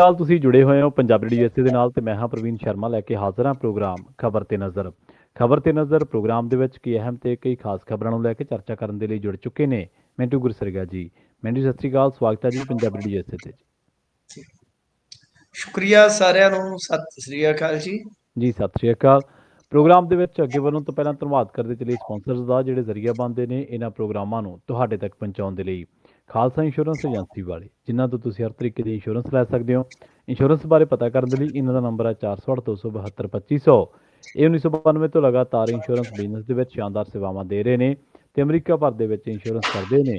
ਅਕਾਲ ਤੁਸੀਂ ਜੁੜੇ ਹੋਏ ਹੋ ਪੰਜਾਬੀ ਡੀਐਸਸੀ ਦੇ ਨਾਲ ਤੇ ਮੈਂ ਹਾਂ ਪ੍ਰਵੀਨ ਸ਼ਰਮਾ ਲੈ ਕੇ ਹਾਜ਼ਰ ਹਾਂ ਪ੍ਰੋਗਰਾਮ ਖਬਰ ਤੇ ਨਜ਼ਰ। ਖਬਰ ਤੇ ਨਜ਼ਰ ਪ੍ਰੋਗਰਾਮ ਦੇ ਵਿੱਚ ਕੀ ਅਹਿਮ ਤੇ ਕਈ ਖਾਸ ਖਬਰਾਂ ਨੂੰ ਲੈ ਕੇ ਚਰਚਾ ਕਰਨ ਦੇ ਲਈ ਜੁੜ ਚੁੱਕੇ ਨੇ ਮੈਂਟੂ ਗੁਰਸਰਗਾ ਜੀ। ਮੈਂਟੂ ਸਤਿ ਸ੍ਰੀ ਅਕਾਲ ਸਵਾਗਤ ਹੈ ਜੀ ਪੰਜਾਬੀ ਡੀਐਸਸੀ ਤੇ ਸ਼ੁਕਰੀਆ ਸਾਰਿਆਂ ਨੂੰ ਸਤਿ ਸ੍ਰੀ ਅਕਾਲ ਜੀ। ਜੀ ਸਤਿ ਸ੍ਰੀ ਅਕਾਲ। ਪ੍ਰੋਗਰਾਮ ਦੇ ਵਿੱਚ ਅੱਗੇ ਵਧਣ ਤੋਂ ਪਹਿਲਾਂ ਧੰਨਵਾਦ ਕਰਦੇ ਚਲੇ ਸਪਾਂਸਰਸ ਦਾ ਜਿਹੜੇ ਜ਼ਰੀਆ ਬਣਦੇ ਨੇ ਇਹਨਾਂ ਪ੍ਰੋਗਰਾਮਾਂ ਨੂੰ ਤੁਹਾਡੇ ਤੱਕ ਪਹੁੰਚਾਉਣ ਦੇ ਲਈ। ਖਾਲਸਾ ਇੰਸ਼ੋਰੈਂਸ ਏਜੰਸੀ ਵਾਲੇ, ਜਿਨ੍ਹਾਂ ਤੋਂ ਤੁਸੀਂ ਹਰ ਤਰੀਕੇ ਦੀ ਇੰਸ਼ੋਰੈਂਸ ਲੈ ਸਕਦੇ ਹੋ। ਇੰਸ਼ੋਰੈਂਸ ਬਾਰੇ ਪਤਾ ਕਰਨ ਦੇ ਲਈ ਇਹਨਾਂ ਦਾ ਨੰਬਰ ਹੈ 4827272500 ਇਹ 1992 ਤੋਂ ਲਗਾਤਾਰ ਇੰਸ਼ੋਰੈਂਸ ਬਿਜ਼ਨਸ ਦੇ ਵਿੱਚ ਸ਼ਾਨਦਾਰ ਸੇਵਾਵਾਂ ਦੇ ਰਹੇ ਨੇ ਤੇ ਅਮਰੀਕਾ ਭਰ ਦੇ ਵਿੱਚ ਇੰਸ਼ੋਰੈਂਸ ਕਰਦੇ ਨੇ।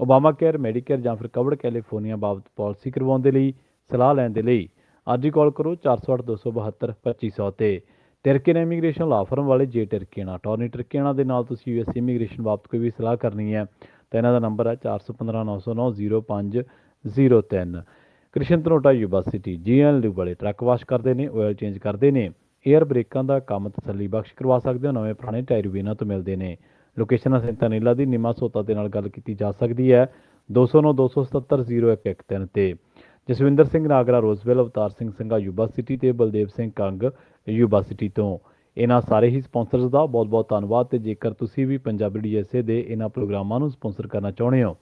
ਓਬਾਮਾ ਕੇਅਰ ਮੈਡੀਕੇਅਰ ਜਾਂ ਫਿਰ ਕਵਰਡ ਕੈਲੀਫੋਰਨੀਆ ਬਾਬਤ ਪਾਲਿਸੀ ਕਰਵਾਉਣ ਦੇ ਲਈ, ਸਲਾਹ ਲੈਣ ਦੇ ਲਈ ਅੱਜ ਹੀ ਕਾਲ ਕਰੋ 4827272500 ਤੇ। ਟਰਕੀਨ ਇਮੀਗ੍ਰੇਸ਼ਨ ਲਾ ਫਰਮ ਵਾਲੇ ਜੇ ਟਰਕੀਨਾ ਟੌਰਨੀ ਟਰਕੀਨਾ ਦੇ ਨਾਲ ਤੁਸੀਂ ਯੂਐਸ ਇਮੀਗ੍ਰੇਸ਼ਨ ਬਾਬਤ ਕੋਈ ਵੀ ਸਲਾਹ ਕਰਨੀ ਹੈ ਤਾਂ ਇਹਨਾਂ ਦਾ ਨੰਬਰ ਹੈ 4159090503 ਕ੍ਰਿਸ਼ਨ ਤਨੋਟਾ ਯੂਨੀਵਰਸਿਟੀ ਜੀਐਨਯੂ ਵਾਲੇ ਟਰੱਕ ਵਾਸ਼ ਕਰਦੇ ਨੇ ਆਇਲ ਚੇਂਜ ਕਰਦੇ ਨੇ। 에ਅਰ ਬ੍ਰੇਕਾਂ ਦਾ ਕੰਮ ਤਸੱਲੀ ਬਖਸ਼ ਕਰਵਾ ਸਕਦੇ ਹੋ, ਨਵੇਂ ਪੁਰਾਣੇ ਟਾਇਰ ਵੀ ਇਹਨਾਂ ਤੋਂ ਮਿਲਦੇ ਨੇ। ਲੋਕੇਸ਼ਨ ਸੈਂਟਾ ਨੀਲਾ ਦੀ, ਨਿਮਾ ਸੋਤਾ ਦੇ ਨਾਲ ਗੱਲ ਕੀਤੀ ਜਾ ਸਕਦੀ ਹੈ। 209 277 0113 ਤੇ। ਜਸਵਿੰਦਰ ਸਿੰਘ ਨਾਗਰਾ, ਰੋਜ਼ਵੈਲ ਅਵਤਾਰ ਸਿੰਘ ਸਿੰਘਾ, ਯੂਨੀਵਰਸਿਟੀ ਤੇ ਬਲਦੇਵ ਸਿੰਘ ਕੰਗ, ਯੂਨੀਵਰਸਿਟੀ ਤੋਂ। ਇਹਨਾਂ ਸਾਰੇ ਹੀ ਸਪਾਂਸਰਸ ਦਾ ਬਹੁਤ-ਬਹੁਤ ਧੰਨਵਾਦ ਤੇ ਜੇਕਰ ਤੁਸੀਂ ਵੀ ਪੰਜਾਬੀ ਡੀਐਸਏ ਦੇ ਇਹਨਾਂ ਪ੍ਰੋਗਰਾਮਾਂ ਨੂੰ ਸਪਾਂਸਰ ਕਰਨਾ ਚਾਹੁੰਦੇ ਹੋ,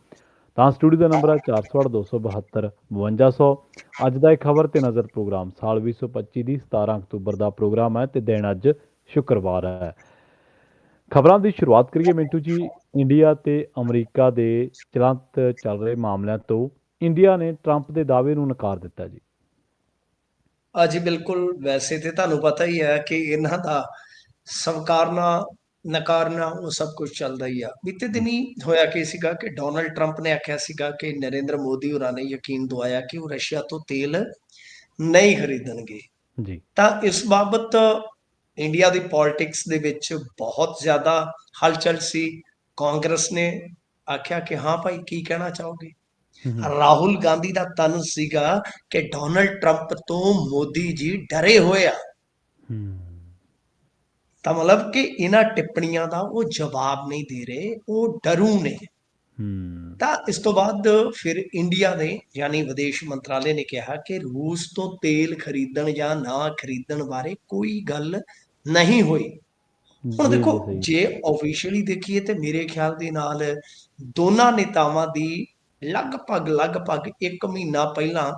ਤਾਂ ਸਟੂਡੀਓ ਦਾ ਨੰਬਰ ਹੈ 488272 5200 ਅੱਜ ਦਾ ਇਹ ਖਬਰ ਤੇ ਨਜ਼ਰ ਪ੍ਰੋਗਰਾਮ ਸਾਲ 2025 ਦੀ 17 ਅਕਤੂਬਰ ਦਾ ਪ੍ਰੋਗਰਾਮ ਹੈ ਤੇ ਦਿਨ ਅੱਜ ਸ਼ੁੱਕਰਵਾਰ ਹੈ। ਖਬਰਾਂ ਦੀ ਸ਼ੁਰੂਆਤ ਕਰੀਏ ਮਿੰਟੂ ਜੀ, ਇੰਡੀਆ ਤੇ ਅਮਰੀਕਾ ਦੇ ਚਲੰਤ ਚੱਲ ਰਹੇ ਮਾਮਲਿਆਂ ਤੋਂ। ਇੰਡੀਆ ਨੇ ਟਰੰਪ ਦੇ ਦਾਅਵੇ ਨੂੰ ਨਕਾਰ ਦਿੱਤਾ ਜੀ। ਅੱਜ ਬਿਲਕੁਲ ਵੈਸੇ ਤੇ ਤੁਹਾਨੂੰ ਪਤਾ ਹੀ ਹੈ ਕਿ ਇਹਨਾਂ ਦਾ ਸਵਕਾਰਨਾ ਨਕਾਰਨਾ ਉਹ ਸਭ ਕੁਝ ਚੱਲਦਾ ਹੀ ਆ। ਬੀਤੇ ਦਿਨੀ ਹੋਇਆ ਕੀ ਸੀਗਾ ਕਿ ਡੋਨਲਡ ਟਰੰਪ ਨੇ ਆਖਿਆ ਸੀਗਾ ਕਿ ਨਰਿੰਦਰ ਮੋਦੀ ਹੋਰਾਂ ਨੇ ਯਕੀਨ ਦਵਾਇਆ ਕਿ ਉਹ ਰਸ਼ੀਆ ਤੋਂ ਤੇਲ ਨਹੀਂ ਖਰੀਦਣਗੇ। ਜੀ। ਤਾਂ ਇਸ ਬਾਬਤ ਇੰਡੀਆ ਦੀ ਪੋਲਿਟਿਕਸ ਦੇ ਵਿੱਚ ਬਹੁਤ ਜ਼ਿਆਦਾ ਹਲਚਲ ਸੀ। ਕਾਂਗਰਸ ਨੇ ਆਖਿਆ ਕਿ ਹਾਂ ਭਾਈ ਕੀ ਕਹਿਣਾ ਚਾਹੋਗੇ? ਰਾਹੁਲ ਗਾਂਧੀ ਦਾ ਤਨ ਸੀਗਾ ਕਿ ਡੋਨਲਡ ਟਰੰਪ ਤੋਂ ਮੋਦੀ ਜੀ ਡਰੇ ਹੋਏ ਆ। ਤਾਂ ਮਤਲਬ ਕਿ ਇਹਨਾਂ ਟਿੱਪਣੀਆਂ ਦਾ ਉਹ ਜਵਾਬ ਨਹੀਂ ਦੇ ਰਹੇ ਉਹ ਡਰੂ ਨੇ। ਤਾਂ ਇਸ ਤੋਂ ਬਾਅਦ ਫਿਰ ਇੰਡੀਆ ਨੇ ਯਾਨੀ ਵਿਦੇਸ਼ ਮੰਤਰਾਲੇ ਨੇ ਕਿਹਾ ਕਿ ਰੂਸ ਤੋਂ ਤੇਲ ਖਰੀਦਣ ਜਾਂ ਨਾ ਖਰੀਦਣ ਬਾਰੇ ਕੋਈ ਗੱਲ ਨਹੀਂ ਹੋਈ। ਹੁਣ ਦੇਖੋ। ਜੇ। ਆਫੀਸ਼ੀਅਲੀ ਦੇਖੀਏ ਤੇ ਮੇਰੇ ਖਿਆਲ ਦੇ ਨਾਲ ਦੋਨਾਂ ਨੇਤਾਵਾਂ ਦੀ ਲਗਭਗ ਲਗਭਗ 1 ਮਹੀਨਾ ਪਹਿਲਾਂ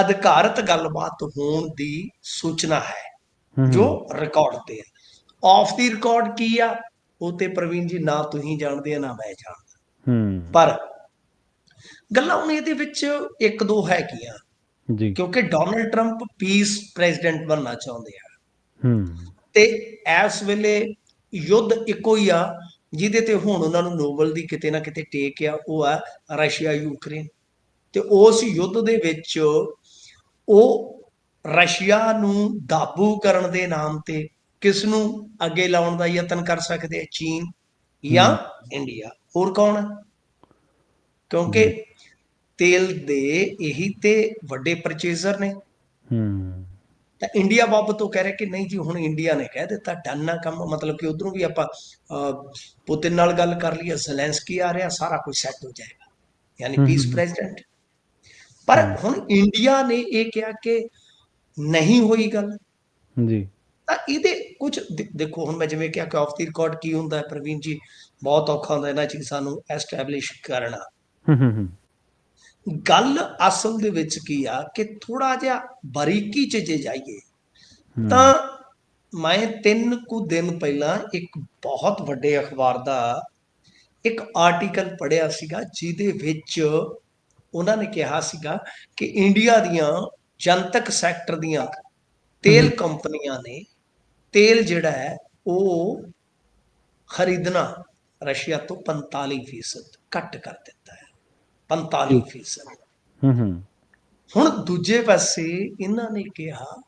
ਅਧਿਕਾਰਤ ਗੱਲਬਾਤ ਹੋਣ ਦੀ ਸੂਚਨਾ ਹੈ ਹੂੰ, ਜੋ ਰਿਕਾਰਡ ਤੇ ਹੈ। ਆਫ ਦੀ ਰਿਕਾਰਡ ਕੀ ਆ? ਉਹ ਤੇ ਪ੍ਰਵੀਨ ਜੀ ਨਾ ਤੁਸੀਂ ਜਾਣਦੇ ਆ ਨਾ ਮੈਂ ਜਾਣਦਾ। ਹੂੰ। ਪਰ ਗੱਲਾਂ ਹੁਣ ਇਹਦੇ ਵਿੱਚ ਇੱਕ ਦੋ ਹੈਗੀਆਂ। ਜੀ। ਕਿਉਂਕਿ ਡੋਨਲਡ ਟਰੰਪ ਪੀਸ ਪ੍ਰੈਜ਼ੀਡੈਂਟ ਬਣਨਾ ਚਾਹੁੰਦੇ ਆ। ਹੂੰ। ਤੇ ਇਸ ਵੇਲੇ ਯੁੱਧ ਇੱਕੋ ਹੀ ਆ। ਜਿਹਦੇ ਤੇ ਹੁਣ ਉਹਨਾਂ ਨੂੰ ਨੋਬਲ ਦੀ ਕਿਤੇ ਨਾ ਕਿਤੇ ਟੇਕ ਆ ਉਹ ਆ ਰਸ਼ੀਆ ਯੂਕਰੇਨ। ਤੇ ਉਸ ਯੁੱਧ ਦੇ ਵਿੱਚ ਉਹ ਰਸ਼ੀਆ ਨੂੰ ਕਾਬੂ ਕਰਨ ਦੇ ਨਾਮ ਤੇ ਕਿਸ ਨੂੰ ਅੱਗੇ ਲਾਉਣ ਦਾ ਯਤਨ ਕਰ ਸਕਦੇ ਆ? ਚੀਨ ਜਾਂ ਇੰਡੀਆ। ਹੋਰ ਕੌਣ ਹੈ ਕਿਉਂਕਿ ਤੇਲ ਦੇ ਇਹੀ ਤੇ ਵੱਡੇ ਪਰਚੇਜ਼ਰ ਨੇ। ਹੂੰ। ਤਾਂ ਇੰਡੀਆ ਬਾਬਤ ਉਹ ਕਹਿ ਰਿਹਾ ਕਿ ਨਹੀਂ ਜੀ ਹੁਣ ਇੰਡੀਆ ਨੇ ਕਹਿ ਦਿੱਤਾ ਡਨ ਨਾ ਕੰਮ। ਮਤਲਬ ਕਿ ਉਧਰੋਂ ਵੀ ਆਪਾਂ ਪੁਤਿਨ ਨਾਲ ਗੱਲ ਕਰ ਲਈ ਜ਼ੈਲੈਂਸਕੀ ਆ ਰਿਹਾ ਸਾਰਾ ਕੁਝ ਸੈੱਟ ਹੋ ਜਾਏਗਾ। ਯਾਨੀ ਪੀਸ। ਪ੍ਰੈਜ਼ੀਡੈਂਟ ਪਰ। ਹੁਣ ਇੰਡੀਆ ਨੇ ਇਹ ਕਿਹਾ ਕਿ ਨਹੀਂ ਹੋਈ ਗੱਲ। ਜੀ। ਤਾਂ ਇਹਦੇ ਕੁਝ ਦੇਖੋ ਹੁਣ ਮੈਂ ਜਿਵੇਂ ਕਿਹਾ ਕਿ ਆਫ ਦੀ ਰਿਕਾਰਡ ਕੀ ਹੁੰਦਾ ਹੈ ਪ੍ਰਵੀਨ ਜੀ ਬਹੁਤ ਔਖਾ ਹੁੰਦਾ ਇਹਨਾਂ ਚੀਜ਼ਾਂ ਨੂੰ ਐਸਟੈਬਲਿਸ਼ ਕਰਨਾ। ਹੂੰ ਹੂੰ ਹੂੰ। ਗੱਲ ਅਸਲ ਦੇ ਵਿੱਚ ਕੀ ਆ ਕਿ ਥੋੜਾ ਜਿਹਾ ਬਾਰੀਕੀ ਚ ਜੇ ਜਾਈਏ ਤਾਂ ਮੈਂ ਤਿੰਨ ਕੁ ਦਿਨ ਪਹਿਲਾਂ ਇੱਕ ਬਹੁਤ ਵੱਡੇ ਅਖਬਾਰ ਦਾ ਇੱਕ ਆਰਟੀਕਲ ਪੜ੍ਹਿਆ ਸੀਗਾ ਜਿਹਦੇ ਵਿੱਚ ਉਹਨਾਂ ਨੇ ਕਿਹਾ ਸੀਗਾ ਕਿ ਇੰਡੀਆ ਦੀਆਂ ਜਨਤਕ ਸੈਕਟਰ ਦੀਆਂ ਤੇਲ ਕੰਪਨੀਆਂ ਨੇ ਤੇਲ ਜਿਹੜਾ ਹੈ ਉਹ ਖਰੀਦਣਾ ਰਸ਼ੀਆ ਤੋਂ 45% ਘੱਟ ਕਰ ਦਿੱਤਾ। 45% ਹੂੰ ਹੂੰ। ਹੁਣ ਦੂਜੇ ਪਾਸੇ ਇਹਨਾਂ ਨੇ ਕਿਹਾ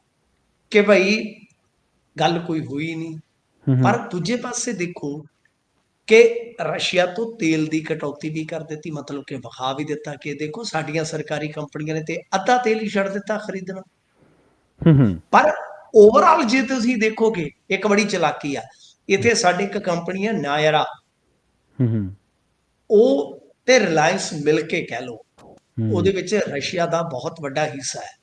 ਕਿ ਭਾਈ ਗੱਲ ਕੋਈ ਹੋਈ ਨਹੀਂ। ਪਰ ਦੂਜੇ ਪਾਸੇ ਦੇਖੋ ਕਿ ਰਸ਼ੀਆ ਤੋਂ ਤੇਲ ਦੀ ਕਟੌਤੀ ਵੀ ਕਰ ਦਿੱਤੀ ਮਤਲਬ ਕਿ ਵਿਖਾ ਵੀ ਦਿੱਤਾ ਕਿ ਦੇਖੋ ਸਾਡੀਆਂ ਸਰਕਾਰੀ ਕੰਪਨੀਆਂ ਨੇ ਤੇ ਅੱਧਾ ਤੇਲ ਹੀ ਛੱਡ ਦਿੱਤਾ ਖਰੀਦਣਾ। ਪਰ ਓਵਰਆਲ ਜੇ ਤੁਸੀਂ ਦੇਖੋਗੇ ਇੱਕ ਬੜੀ ਚਲਾਕੀ ਆ। ਇੱਥੇ ਸਾਡੇ ਇੱਕ ਕੰਪਨੀ ਹੈ ਨਾਇਰਾ। ਹੂੰ ਹੂੰ। ਉਹ ਤੇ ਰਿਲਾਇੰਸ ਮਿਲ ਕੇ ਕਹਿ ਹੂੰ, ਉਹਦੇ ਵਿੱਚ ਰਸ਼ੀਆ ਦਾ ਬਹੁਤ ਵੱਡਾ ਹਿੱਸਾ ਹੈ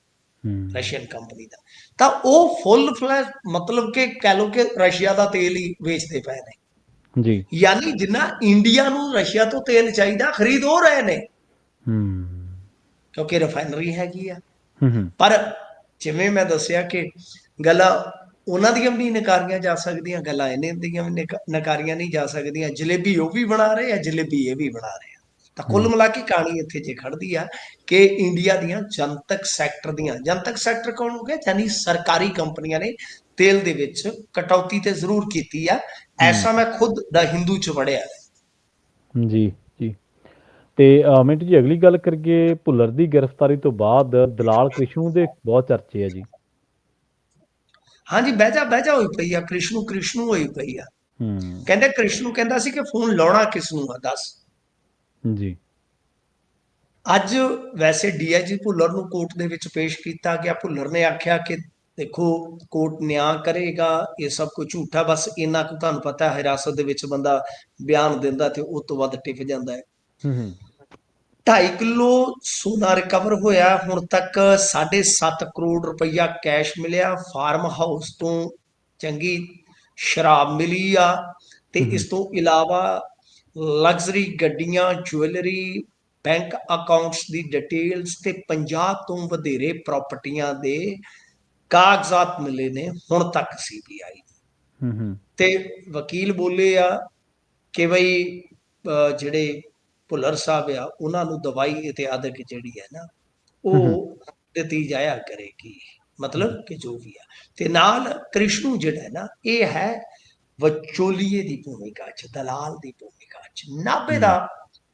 ਰਸ਼ੀਅਨ ਕੰਪਨੀ ਦਾ। ਤਾਂ ਉਹ ਫੁੱਲ ਫਲੈਸ਼ ਮਤਲਬ ਕਿ ਕਹਿ ਲਓ ਕਿ ਰਸ਼ੀਆ ਦਾ ਤੇਲ ਹੀ ਵੇਚਦੇ ਪਏ ਨੇ। ਜੀ। ਯਾਨੀ ਜਿੰਨਾ ਇੰਡੀਆ ਨੂੰ ਰਸ਼ੀਆ ਤੋਂ ਤੇਲ ਚਾਹੀਦਾ ਖਰੀਦ ਹੋ ਰਹੇ ਨੇ। ਹੂੰ। ਕਿਉਂਕਿ ਰਿਫਾਈਨਰੀ ਹੈਗੀ ਆ। ਪਰ ਜਿਵੇਂ ਮੈਂ ਦੱਸਿਆ ਕਿ ਗੱਲਾਂ ਉਹਨਾਂ ਦੀਆਂ ਵੀ ਨਕਾਰੀਆਂ ਜਾ ਸਕਦੀਆਂ ਗੱਲਾਂ ਇਹਨੇ ਦੀਆਂ ਵੀ ਨਕ- ਨਕਾਰੀਆਂ ਨਹੀਂ ਜਾ ਸਕਦੀਆਂ। ਜਲੇਬੀ ਉਹ ਵੀ ਬਣਾ ਰਹੇ ਆ ਜਲੇਬੀ ਇਹ ਵੀ ਬਣਾ ਰਹੇ ਆ। ਤਾਂ ਕੁੱਲ ਮਿਲਾ ਕੇ ਕਹਾਣੀ ਇੱਥੇ ਜੇ ਖੜਦੀ ਆ ਕਿ ਇੰਡੀਆ ਦੀਆਂ ਜਨਤਕ ਸੈਕਟਰ ਦੀਆਂ ਜਨਤਕ ਸੈਕਟਰ ਕੌਣ ਹੋ ਗਿਆ? ਯਾਨੀ ਸਰਕਾਰੀ ਕੰਪਨੀਆਂ ਨੇ ਤੇਲ ਦੇ ਵਿੱਚ ਕਟੌਤੀ ਤੇ ਜ਼ਰੂਰ ਕੀਤੀ ਆ। ਐਸਾ ਮੈਂ ਖੁਦ ਦਾ ਹਿੰਦੂ ਚ ਪੜਿਆ ਜੀ ਜੀ। ਤੇ ਮਿੰਟ ਜੀ ਅਗਲੀ ਗੱਲ ਕਰੀਏ ਭੁੱਲਰ ਦੀ ਗ੍ਰਿਫਤਾਰੀ ਤੋਂ ਬਾਅਦ ਦਲਾਲ ਕ੍ਰਿਸ਼ਨੂ ਦੇ ਬਹੁਤ ਚਰਚੇ ਆ ਜੀ। ਹਾਂਜੀ ਬਹਿ ਜਾ ਬਹਿ ਜਾ ਹੋਈ ਪਈ ਆ। ਕ੍ਰਿਸ਼ਨੂ ਕ੍ਰਿਸ਼ਨੂ ਹੋਈ ਪਈ ਆ। ਹੂੰ। ਕਹਿੰਦੇ ਕ੍ਰਿਸ਼ਨੂ ਕਹਿੰਦਾ ਸੀ ਕਿ ਫੋਨ ਲਾਉਣਾ ਕਿਸ ਨੂੰ ਆ ਦੱਸ। ਜੀ। ਅੱਜ ਵੈਸੇ ਡੀਆਈਜੀ ਭੁੱਲਰ ਨੂੰ ਕੋਰਟ ਦੇ ਵਿੱਚ ਪੇਸ਼ ਕੀਤਾ ਗਿਆ। ਭੁੱਲਰ ਨੇ ਆਖਿਆ ਕਿ ਦੇਖੋ ਕੋਰਟ ਨਿਆਂ ਕਰੇਗਾ ਇਹ ਸਭ ਕੁਝ ਝੂਠਾ ਬਸ ਇੰਨਾ ਕੁ ਤੁਹਾਨੂੰ ਪਤਾ ਹੈ ਹਿਰਾਸਤ ਦੇ ਵਿੱਚ ਬੰਦਾ ਬਿਆਨ ਦਿੰਦਾ ਤੇ ਉਸ ਤੋਂ ਵੱਧ ਟਿਕ ਜਾਂਦਾ ਹੈ। ਹੂੰ ਹੂੰ। 2.5 ਕਿਲੋ ਸੋਨਾ ਰਿਕਵਰ ਹੋਇਆ। ਹੁਣ ਤੱਕ 7.5 ਕਰੋੜ ਰੁਪਈਆ ਕੈਸ਼ ਮਿਲਿਆ। ਫਾਰਮ ਹਾਊਸ ਤੋਂ ਚੰਗੀ ਸ਼ਰਾਬ ਮਿਲੀ ਆ। ਤੇ। ਇਸ ਤੋਂ ਇਲਾਵਾ ਲਗਜ਼ਰੀ ਗੱਡੀਆਂ ਜੁਐਲਰੀ ਬੈਂਕ ਅਕਾਊਂਟਸ ਦੀ ਡਿਟੇਲਸ ਤੇ 50 ਤੋਂ ਵਧੇਰੇ ਪ੍ਰਾਪਰਟੀਆਂ ਦੇ ਕਾਗਜ਼ਾਤ ਮਿਲੇ ਨੇ ਹੁਣ ਤੱਕ ਸੀਬੀਆਈ ਹੂੰ ਹੂੰ। ਤੇ ਵਕੀਲ ਬੋਲੇ ਆ ਕਿ ਅਹ ਜਿਹੜੇ ਭੁੱਲਰ ਸਾਹਿਬ ਆ ਉਹਨਾਂ ਨੂੰ ਦਵਾਈ ਇਤਿਆਦਕ ਜਿਹੜੀ ਹੈ ਨਾ ਉਹ ਦਿੱਤੀ ਜਾਇਆ ਕਰੇਗੀ ਮਤਲਬ ਕਿ ਜੋ ਵੀ ਆ। ਤੇ ਨਾਲ ਕ੍ਰਿਸ਼ਨੂ ਜਿਹੜਾ ਹੈ ਨਾ ਇਹ ਹੈ ਵਿਚੋਲੀਏ ਦੀ ਭੂਮਿਕਾ ਚ ਦਲਾਲ ਦੀ ਭੂਮਿਕਾ। ਨਾਭੇ ਦਾ